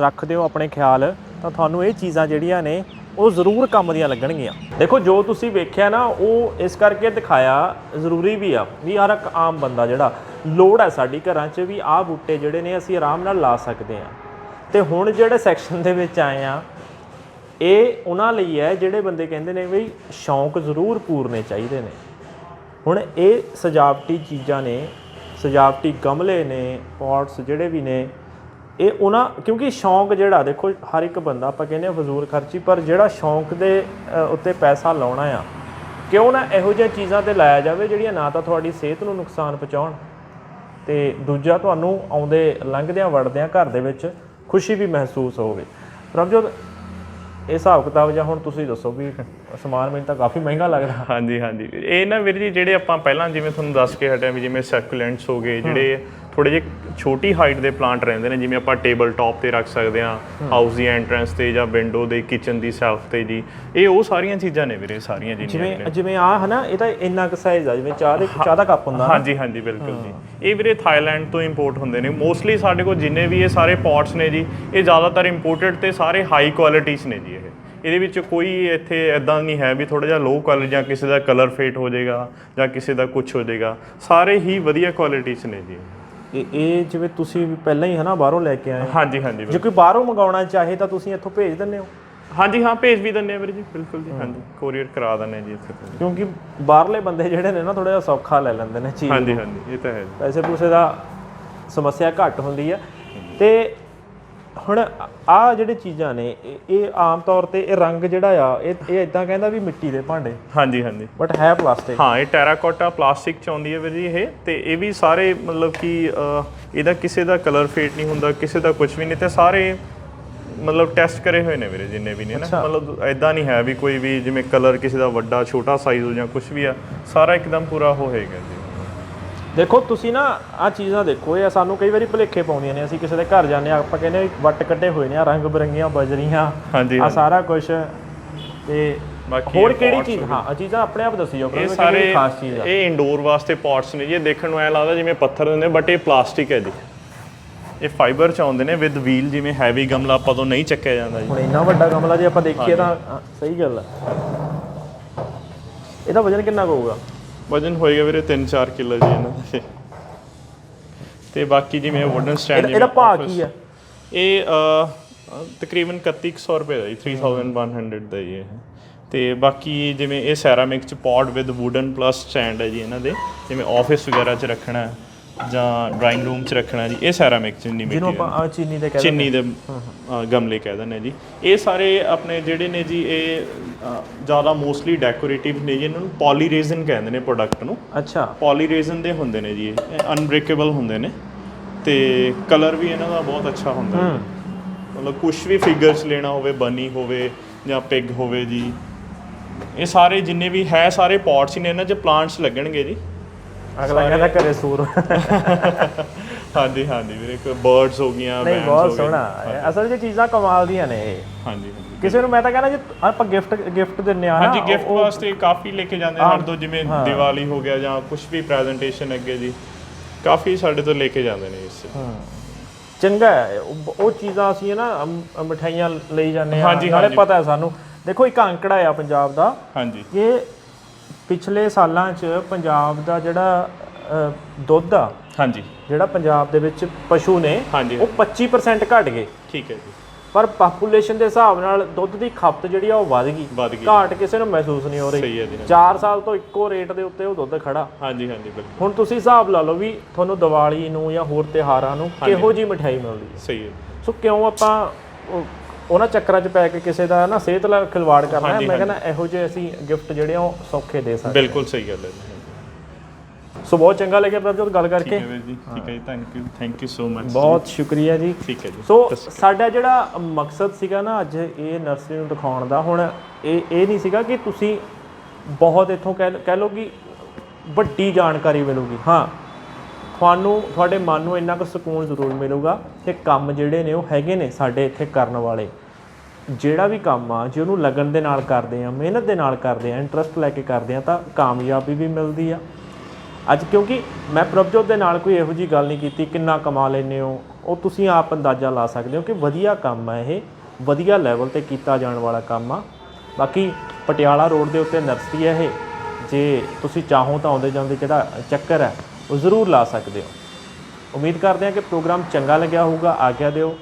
ਰੱਖਦੇ ਹੋ ਆਪਣੇ ਖਿਆਲ ਤਾਂ ਤੁਹਾਨੂੰ ਇਹ ਚੀਜ਼ਾਂ ਜਿਹੜੀਆਂ ਨੇ ਉਹ ਜ਼ਰੂਰ ਕੰਮ ਦੀਆਂ ਲੱਗਣਗੀਆਂ। ਦੇਖੋ ਜੋ ਤੁਸੀਂ ਵੇਖਿਆ ਨਾ ਉਹ ਇਸ ਕਰਕੇ ਦਿਖਾਇਆ ਜ਼ਰੂਰੀ ਵੀ ਆ ਵੀ ਹਰ ਇੱਕ ਆਮ ਬੰਦਾ ਜਿਹੜਾ ਲੋੜ ਹੈ ਸਾਡੀ ਘਰਾਂ 'ਚ ਵੀ ਆਹ ਬੂਟੇ ਜਿਹੜੇ ਨੇ ਅਸੀਂ ਆਰਾਮ ਨਾਲ ਲਾ ਸਕਦੇ ਹਾਂ। ਤੇ ਹੁਣ ਜਿਹੜੇ ਸੈਕਸ਼ਨ ਦੇ ਵਿੱਚ ਆਏ ਆ ਇਹ ਉਹਨਾਂ ਲਈ ਹੈ ਜਿਹੜੇ ਬੰਦੇ ਕਹਿੰਦੇ ਨੇ ਵੀ ਸ਼ੌਂਕ ਜ਼ਰੂਰ ਪੂਰਨੇ ਚਾਹੀਦੇ ਨੇ। ਹੁਣ ਇਹ ਸਜਾਵਟੀ ਚੀਜ਼ਾਂ ਨੇ, ਸਜਾਵਟੀ ਗਮਲੇ ਨੇ ਪੌਟਸ ਜਿਹੜੇ ਵੀ ਨੇ, ਇਹ ਉਹਨਾਂ ਕਿਉਂਕਿ ਸ਼ੌਂਕ ਜਿਹੜਾ ਦੇਖੋ ਹਰ ਇੱਕ ਬੰਦਾ ਆਪਾਂ ਕਹਿੰਦੇ ਆ ਫਜ਼ੂਲ ਖਰਚੀ, ਪਰ ਜਿਹੜਾ ਸ਼ੌਂਕ ਦੇ ਉੱਤੇ ਪੈਸਾ ਲਾਉਣਾ ਆ, ਕਿਉਂ ਨਾ ਇਹੋ ਜਿਹੀਆਂ ਚੀਜ਼ਾਂ ਤੇ ਲਾਇਆ ਜਾਵੇ ਜਿਹੜੀਆਂ ਨਾ ਤਾਂ ਤੁਹਾਡੀ ਸਿਹਤ ਨੂੰ ਨੁਕਸਾਨ ਪਹੁੰਚਾਉਣ। ਤੇ ਦੂਜਾ ਤੁਹਾਨੂੰ ਆਉਂਦੇ ਲੰਘਦਿਆਂ ਵੜਦਿਆਂ ਘਰ ਦੇ ਵਿੱਚ ਖੁਸ਼ੀ ਵੀ ਮਹਿਸੂਸ ਹੋਵੇ। ਪ੍ਰਭਜੋਤ ਇਹ ਹਿਸਾਬ ਕਿਤਾਬ ਜਾਂ ਹੁਣ ਤੁਸੀਂ ਦੱਸੋ ਵੀ ਸਮਾਨ ਮੈਨੂੰ ਤਾਂ ਕਾਫੀ ਮਹਿੰਗਾ ਲੱਗਦਾ। ਹਾਂਜੀ ਹਾਂਜੀ। ਇਹ ਨਾ ਵੀਰ ਜੀ, ਜਿਹੜੇ ਆਪਾਂ ਪਹਿਲਾਂ ਜਿਵੇਂ ਤੁਹਾਨੂੰ ਦੱਸ ਕੇ ਹਟਿਆ ਵੀ ਜਿਵੇਂ ਸੈਕੂਲੈਂਟਸ ਹੋ ਗਏ, ਜਿਹੜੇ ਥੋੜੇ ਜਿਹੇ ਛੋਟੀ ਹਾਈਟ ਦੇ ਪਲਾਂਟ ਰਹਿੰਦੇ ਨੇ ਜਿਵੇਂ ਆਪਾਂ ਟੇਬਲ ਟਾਪ ਤੇ ਰੱਖ ਸਕਦੇ ਹਾਂ ਹਾਊਸ ਦੀ ਐਂਟਰੈਂਸ ਤੇ ਜਾਂ ਵਿੰਡੋ ਦੇ ਕਿਚਨ ਦੀ ਸੈਲਫ ਤੇ ਜੀ। ਇਹ ਉਹ ਸਾਰੀਆਂ ਚੀਜ਼ਾਂ ਨੇ ਵੀਰੇ ਸਾਰੀਆਂ ਜਿਵੇਂ ਨੇ। ਜਿਵੇਂ ਆ ਹਨਾ ਇਹ ਤਾਂ ਇੰਨਾ ਕੁ ਸਾਈਜ਼ ਆ ਜਿਵੇਂ ਚਾਹ ਦੇ ਚਾਹ ਦਾ ਕੱਪ ਹੁੰਦਾ। ਹਾਂਜੀ ਹਾਂਜੀ ਬਿਲਕੁਲ ਜੀ। ਇਹ ਵੀਰੇ ਥਾਈਲੈਂਡ ਤੋਂ ਇੰਪੋਰਟ ਹੁੰਦੇ ਨੇ। ਮੋਸਟਲੀ ਸਾਡੇ ਕੋਲ ਜਿੰਨੇ ਵੀ ਇਹ ਸਾਰੇ ਪੌਟਸ ਨੇ ਜੀ ਇਹ ਜ਼ਿਆਦਾਤਰ ਇੰਪੋਰਟਡ ਤੇ ਸਾਰੇ ਹਾਈ ਕੁਆਲਿਟੀਜ਼ ਨੇ ਜੀ ਇਹ। ਇਹਦੇ ਵਿੱਚ ਕੋਈ ਇੱਥੇ ਐਦਾਂ ਨਹੀਂ ਹੈ ਵੀ ਥੋੜਾ ਜਿਹਾ ਲੋ ਕਲਰ ਜਾਂ ਕਿਸੇ ਦਾ ਕਲਰ ਫੇਟ ਹੋ ਜਾਏਗਾ ਜਾਂ ਕਿਸੇ ਦਾ ਕੁਝ ਹੋ ਜਾਏਗਾ। ਸਾਰੇ ਹੀ ਵਧੀਆ ਕੁਆਲਿਟੀ 'ਚ ਨੇ ਜੀ। ਇਹ ਇਹ ਜਿਵੇਂ ਤੁਸੀਂ ਪਹਿਲਾਂ ਹੀ ਹਨਾ ਬਾਹਰੋਂ ਲੈ ਕੇ ਆਏ ਹੋ। ਹਾਂਜੀ ਹਾਂਜੀ ਜੇ ਕੋਈ ਬਾਹਰੋਂ ਮੰਗਾਉਣਾ ਚਾਹੇ ਤਾਂ ਤੁਸੀਂ ਇੱਥੋਂ ਭੇਜ ਦਿੰਦੇ ਹੋ ਹਾਂਜੀ ਹਾਂ ਭੇਜ ਵੀ ਦਿੰਦੇ ਆ ਵੀਰ ਜੀ ਬਿਲਕੁਲ ਜੀ ਹਾਂਜੀ ਕੋਰੀਅਰ ਕਰਾ ਦਿੰਦੇ ਆ ਜੀ ਇੱਥੇ ਤੋਂ ਜੀ। ਕਿਉਂਕਿ ਬਾਹਰਲੇ ਬੰਦੇ ਜਿਹੜੇ ਨੇ ਨਾ ਥੋੜਾ ਜਿਹਾ ਸੌਖਾ ਲੈ ਲੈਂਦੇ ਨੇ ਚੀਜ਼ ਹਾਂਜੀ ਹਾਂਜੀ ਇਹ ਤਾਂ ਹੈ ਜੀ ਪੈਸੇ ਪੂਸੇ ਦਾ ਸਮੱਸਿਆ ਘੱਟ ਹੁੰਦੀ ਹੈ ਤੇ ਹੁਣ ਆ ਜਿਹੜੇ ਚੀਜ਼ਾਂ ਨੇ ਇਹ- ਇਹ ਆਮ ਤੌਰ ਤੇ ਇਹ ਰੰਗ ਜਿਹੜਾ ਆ ਇਹ ਇਹ ਇਦਾਂ ਕਹਿੰਦਾ ਵੀ ਮਿੱਟੀ ਦੇ ਭਾਂਡੇ। ਹਾਂਜੀ ਹਾਂਜੀ। ਬਟ ਹੈ ਪਲਾਸਟਿਕ ਹਾਂ ਇਹ ਟੈਰਾਕੋਟਾ ਪਲਾਸਟਿਕ ਚ ਆਉਂਦੀ ਹੈ ਵੀਰ ਜੀ ਇਹ ਤੇ ਇਹ ਵੀ ਸਾਰੇ ਮਤਲਬ ਕਿ ਅਹ, ਇਹਦਾ ਕਿਸੇ ਦਾ ਕਲਰ ਫੇਟ ਨਹੀਂ ਹੁੰਦਾ ਕਿਸੇ ਦਾ ਕੁਝ ਵੀ ਨਹੀਂ ਤੇ ਸਾਰੇ ਮਤਲਬ ਟੈਸਟ ਕਰੇ ਹੋਏ ਨੇ ਵੀਰੇ ਜਿੰਨੇ ਵੀ ਨੇ ਨਾ। ਮਤਲਬ ਐਦਾਂ ਨਹੀਂ ਹੈ ਵੀ ਕੋਈ ਵੀ ਜਿਵੇਂ ਕਲਰ ਕਿਸੇ ਦਾ ਵੱਡਾ ਛੋਟਾ ਸਾਈਜ਼ ਹੋ ਜਾਂ ਕੁਝ ਵੀ ਆ ਸਾਰਾ ਇੱਕਦਮ ਪੂਰਾ ਹੋਏਗਾ ਜੀ। ਦੇਖੋ ਤੁਸੀਂ ਨਾ ਆ ਚੀਜ਼ਾਂ ਦੇਖੋ ਇਹ ਸਾਨੂੰ ਕਈ ਵਾਰੀ ਭੁਲੇਖੇ ਪਾਉਂਦੀਆਂ ਨੇ ਅਸੀਂ ਕਿਸੇ ਦੇ ਘਰ ਜਾਂਦੇ ਆ ਆਪਾਂ ਕਹਿੰਦੇ ਆ ਵੱਟ ਕੱਢੇ ਹੋਏ ਨੇ ਆ ਰੰਗ ਬਰੰਗੀਆਂ ਬਜਰੀਆਂ ਹਾਂਜੀ ਆ ਸਾਰਾ ਕੁਝ ਤੇ ਬਾਕੀ ਹੋਰ ਇਹ ਕਿਹੜੀ pots ਚੀਜ਼? ਹਾਂ ਆ ਚੀਜ਼ਾਂ ਆਪਣੇ ਆਪ ਦੱਸੀ ਜਾਓ ਇਹ ਕਿਉਂਕਿ ਸਾਰੇ ਖਾਸ ਚੀਜ਼ ਆ? ਇਹ ਇੰਡੋਰ ਵਾਸਤੇ ਪੌਟਸ ਨੇ ਜੀ ਇਹ ਦੇਖਣ ਨੂੰ ਐ ਲੱਗਦਾ ਜਿਵੇਂ ਪੱਥਰ ਦੇ ਨੇ ਬਟ ਇਹ ਪਲਾਸਟਿਕ ਹੈ ਜੀ। ਇਹ ਫਾਈਬਰ ਚ ਆਉਂਦੇ ਨੇ ਵਿਦ ਵੀਲ ਜਿਵੇਂ ਹੈਵੀ ਗਮਲਾ ਆਪਾਂ ਤੋਂ ਨਹੀਂ ਚੱਕਿਆ ਜਾਂਦਾ ਜੀ। ਹੁਣ ਇੰਨਾ ਵੱਡਾ ਗਮਲਾ ਜੇ ਆਪਾਂ ਦੇਖੀਏ ਤਾਂ ਹਾਂ, ਸਹੀ ਗੱਲ ਹੈ ਇਹਦਾ ਵਜ਼ਨ ਕਿੰਨਾ ਕੁ ਹੋਊਗਾ? ਵਜਨ ਹੋਏਗਾ ਵੀਰੇ 3-4 ਕਿਲੋ ਜੀ ਇਹਨਾਂ ਦਾ। ਤੇ ਬਾਕੀ ਜਿਵੇਂ ਵੁਡਨ ਸਟੈਂਡ ਇਹਦਾ- ਭਾਅ ਕੀ ਹੈ ਇਹ ਤਕਰੀਬਨ 3100 ਰੁਪਏ ਦਾ ਜੀ 3100 ਦਾ ਇਹ। ਤੇ ਬਾਕੀ ਜਿਵੇਂ ਇਹ ਸੈਰਾਮਿਕ ਚ pot with wooden plus stand ਹੈ ਜੀ ਇਹਨਾਂ ਦੇ। ਜਿਵੇਂ ਆਫਿਸ ਵਗੈਰਾ ਚ ਰੱਖਣਾ ਹੈ। ਜਾਂ ਡਰਾਇੰਗ ਰੂਮ ਚ ਰੱਖਣਾ ਜੀ ਇਹ ਸੈਰਾਮਿਕ ਚ ਨਹੀਂ ਜਿਹਨੂੰ ਆਪਾਂ ਆਹ ਚੀਨੀ ਦੇ ਕਹਿੰਦੇ ਚੀਨੀ ਦੇ ਅ, ਗਮਲੇ ਕਹਿ ਦਿੰਦੇ ਜੀ। ਇਹ ਸਾਰੇ ਆਪਣੇ ਜਿਹੜੇ ਨੇ ਜੀ ਇਹ ਅ, ਜ਼ਿਆਦਾ ਮੋਸਟਲੀ ਡੈਕੋਰੇਟਿਵ ਨੇ ਜੀ ਇਹਨਾਂ ਨੂੰ ਪੋਲੀਰੇਜ਼ਨ ਕਹਿੰਦੇ ਨੇ ਪ੍ਰੋਡਕਟ ਨੂੰ। ਅੱਛਾ। ਪੋਲੀਰੇਜ਼ਨ ਦੇ ਹੁੰਦੇ ਨੇ ਜੀ ਇਹ ਅਨਬ੍ਰੇਕੇਬਲ ਹੁੰਦੇ ਨੇ। ਤੇ ਕਲਰ ਵੀ ਇਹਨਾਂ ਦਾ ਬਹੁਤ ਅੱਛਾ ਹੁੰਦਾ ਹੈ ਮਤਲਬ ਕੁਝ ਵੀ ਫਿਗਰਸ ਲੈਣਾ ਹੋਵੇ ਬਨੀ ਹੋਵੇ ਜਾਂ ਪਿਗ ਹੋਵੇ ਜੀ। ਇਹ ਸਾਰੇ ਜਿੰਨੇ ਵੀ ਹੈ ਸਾਰੇ ਪੌਟਸ ਹੀ ਨੇ ਇਹਨਾਂ 'ਚ ਪਲਾਂਟਸ ਲੱਗਣਗੇ ਜੀ। ਅਗਲਾ ਕਹਿੰਦਾ ਘਰੇ ਸੂਰ ਹਾਂਜੀ ਹਾਂਜੀ ਵੀਰੇ ਕੋਈ ਬਰਡਸ ਹੋ ਗਈਆਂ ਨਹੀਂ ਬਹੁਤ। ਸੋਹਣਾ। ਅਸਲ 'ਚ ਚੀਜ਼ਾਂ ਕਮਾਲ ਦੀਆਂ ਨੇ ਇਹ। ਹਾਂਜੀ ਹਾਂਜੀ ਕਿਸੇ ਨੂੰ ਮੈਂ ਤਾਂ ਕਹਿੰਦਾ ਜੇ ਆਪਾਂ ਗਿਫਟ ਗਿਫਟ ਦਿੰਨੇ ਆ ਨਾ ਹਾਂਜੀ ਗਿਫਟ ਵਾਸਤੇ ਕਾਫੀ ਲੈ ਕੇ ਜਾਂਦੇ ਹਰ ਤੋਂ ਜਿਵੇਂ ਦੀਵਾਲੀ ਹੋ ਗਿਆ ਜਾਂ ਕੁਝ ਵੀ ਪ੍ਰੈਜੈਂਟੇਸ਼ਨ ਅੱਗੇ ਜੀ ਕਾਫੀ ਸਾਡੇ ਤੋਂ ਲੈ ਕੇ ਜਾਂਦੇ ਨੇ ਇਸ। ਚੰਗਾ ਉਹ ਚੀਜ਼ਾਂ ਅਸੀਂ ਨਾ ਮਠਿਆਈਆਂ ਲਈ ਜਾਂਦੇ ਆ। ਹਾਂਜੀ, ਨਾਲੇ। ਪਤਾ ਹੈ ਸਾਨੂੰ। ਦੇਖੋ ਇੱਕ ਅੰਕੜਾ ਆ ਪੰਜਾਬ ਦਾ। ਹਾਂਜੀ। ਕਿ ਪਿਛਲੇ ਸਾਲਾਂ 'ਚ ਪੰਜਾਬ ਦਾ ਜਿਹੜਾ ਅ, ਦੁੱਧ ਆ ਹਾਂਜੀ। ਜਿਹੜਾ ਪੰਜਾਬ ਦੇ ਵਿੱਚ ਪਸ਼ੂ ਨੇ ਹਾਂਜੀ ਉਹ 25% ਘਟ ਗਏ। ਠੀਕ ਹੈ ਜੀ। ਪਰ ਪਾਪੂਲੇਸ਼ਨ ਦੇ ਹਿਸਾਬ ਨਾਲ ਦੁੱਧ ਦੀ ਖਪਤ ਜਿਹੜੀ ਆ ਉਹ ਵਧ ਗਈ। ਵੱਧ ਗਈ। ਘਾਟ ਕਿਸੇ ਨੂੰ ਮਹਿਸੂਸ ਨਹੀਂ ਹੋ ਰਹੀ। ਸਹੀ ਹੈ ਜੀ। 4 ਸਾਲ ਤੋਂ ਇੱਕੋ ਰੇਟ ਦੇ ਉੱਤੇ ਉਹ ਦੁੱਧ ਖੜਾ। ਹਾਂਜੀ ਹਾਂਜੀ ਬਿਲਕੁਲ। ਹੁਣ ਤੁਸੀਂ ਹਿਸਾਬ ਲਾ ਲਓ ਵੀ ਤੁਹਾਨੂੰ ਦੀਵਾਲੀ ਨੂੰ ਜਾਂ ਹੋਰ ਤਿਉਹਾਰਾਂ ਨੂੰ ਕਿਹੋ ਜੀ ਮਠਿਆਈ ਮਿਲਦੀ ਹੈ? ਸਹੀ ਹੈ ਸੋ ਕਿਉਂ ਆਪਾਂ ਉਹ- ਉਹਨਾਂ ਚੱਕਰਾਂ 'ਚ ਪੈ ਕੇ ਕਿਸੇ ਦਾ ਨਾ ਸਿਹਤ ਨਾਲ ਖਿਲਵਾੜ ਕਰਨਾ ਹੈ। ਮੈਂ ਕਹਿੰਦਾ ਇਹੋ ਜਿਹੇ ਅਸੀਂ ਗਿਫਟ ਜਿਹੜੇ ਆ ਉਹ ਸੌਖੇ ਦੇ ਸਕਦੇ ਬਿਲਕੁਲ ਸਹੀ ਗੱਲ ਹੈ ਜੀ ਸੋ ਬਹੁਤ ਚੰਗਾ ਲੱਗਿਆ ਪ੍ਰਭਜੋਤ ਗੱਲ ਠੀਕ ਕਰਕੇ। ਹੈ ਵੀਰ ਜੀ ਠੀਕ ਹੈ ਜੀ thank you thank you so much ਬਹੁਤ ਸ਼ੁਕਰੀਆ ਜੀ। ਠੀਕ ਹੈ ਜੀ ਸੋ ਸਾਡਾ ਜਿਹੜਾ ਮਕਸਦ ਸੀਗਾ ਨਾ ਅੱਜ ਇਹ ਨਰਸਰੀ ਨੂੰ ਦਿਖਾਉਣ ਦਾ ਹੁਣ ਇਹ ਇਹ ਨਹੀਂ ਸੀਗਾ ਕਿ ਤੁਸੀਂ ਬਹੁਤ ਇੱਥੋਂ ਕਹਿ ਕਹਿ ਲਓ ਕਿ ਵੱਡੀ ਜਾਣਕਾਰੀ ਮਿਲੂਗੀ। ਹਾਂ। ਤੁਹਾਨੂੰ, ਤੁਹਾਡੇ ਮਨ ਨੂੰ ਇੰਨਾ ਕੁ ਸਕੂਨ ਜ਼ਰੂਰ ਮਿਲੂਗਾ ਕਿ ਕੰਮ ਜਿਹੜੇ ਨੇ ਉਹ ਹੈਗੇ ਨੇ ਸਾਡੇ ਇੱਥੇ ਕਰਨ ਵਾਲੇ। ਜਿਹੜਾ ਵੀ ਕੰਮ ਆ, ਜੇ ਉਹਨੂੰ ਲਗਨ ਦੇ ਨਾਲ ਕਰਦੇ ਆ, ਮਿਹਨਤ ਦੇ ਨਾਲ ਕਰਦੇ ਆ ਇੰਟਰਸਟ ਲੈ ਕੇ ਕਰਦੇ ਆ, ਤਾਂ ਕਾਮਯਾਬੀ ਵੀ ਮਿਲਦੀ ਆ। ਅੱਜ ਕਿਉਂਕਿ ਮੈਂ ਪ੍ਰਭਜੋਤ ਦੇ ਨਾਲ ਕੋਈ ਇਹੋ ਜੀ ਗੱਲ ਨਹੀਂ ਕੀਤੀ, ਕਿੰਨਾ ਕਮਾ ਲੈਨੇ ਹੋ, ਉਹ ਤੁਸੀਂ ਆਪ ਅੰਦਾਜ਼ਾ ਲਾ ਸਕਦੇ ਹੋ ਕਿ ਵਧੀਆ ਕੰਮ ਆ ਇਹ, ਵਧੀਆ ਲੈਵਲ ਤੇ ਕੀਤਾ ਜਾਣ ਵਾਲਾ ਕੰਮ ਆ। ਬਾਕੀ ਪਟਿਆਲਾ ਰੋਡ ਦੇ ਉੱਤੇ ਨਰਸਰੀ ਹੈ ਇਹ, ਜੇ ਤੁਸੀਂ ਚਾਹੋ ਤਾਂ ਆਉਂਦੇ ਜਾਂਦੇ ਜਿਹੜਾ ਚੱਕਰ ਹੈ ਉਹ ਜ਼ਰੂਰ ਲਾ ਸਕਦੇ ਹੋ। ਉਮੀਦ ਕਰਦੇ ਹਾਂ ਕਿ ਪ੍ਰੋਗਰਾਮ ਚੰਗਾ ਲੱਗਿਆ ਹੋਊਗਾ। ਆਗਿਆ ਦਿਓ।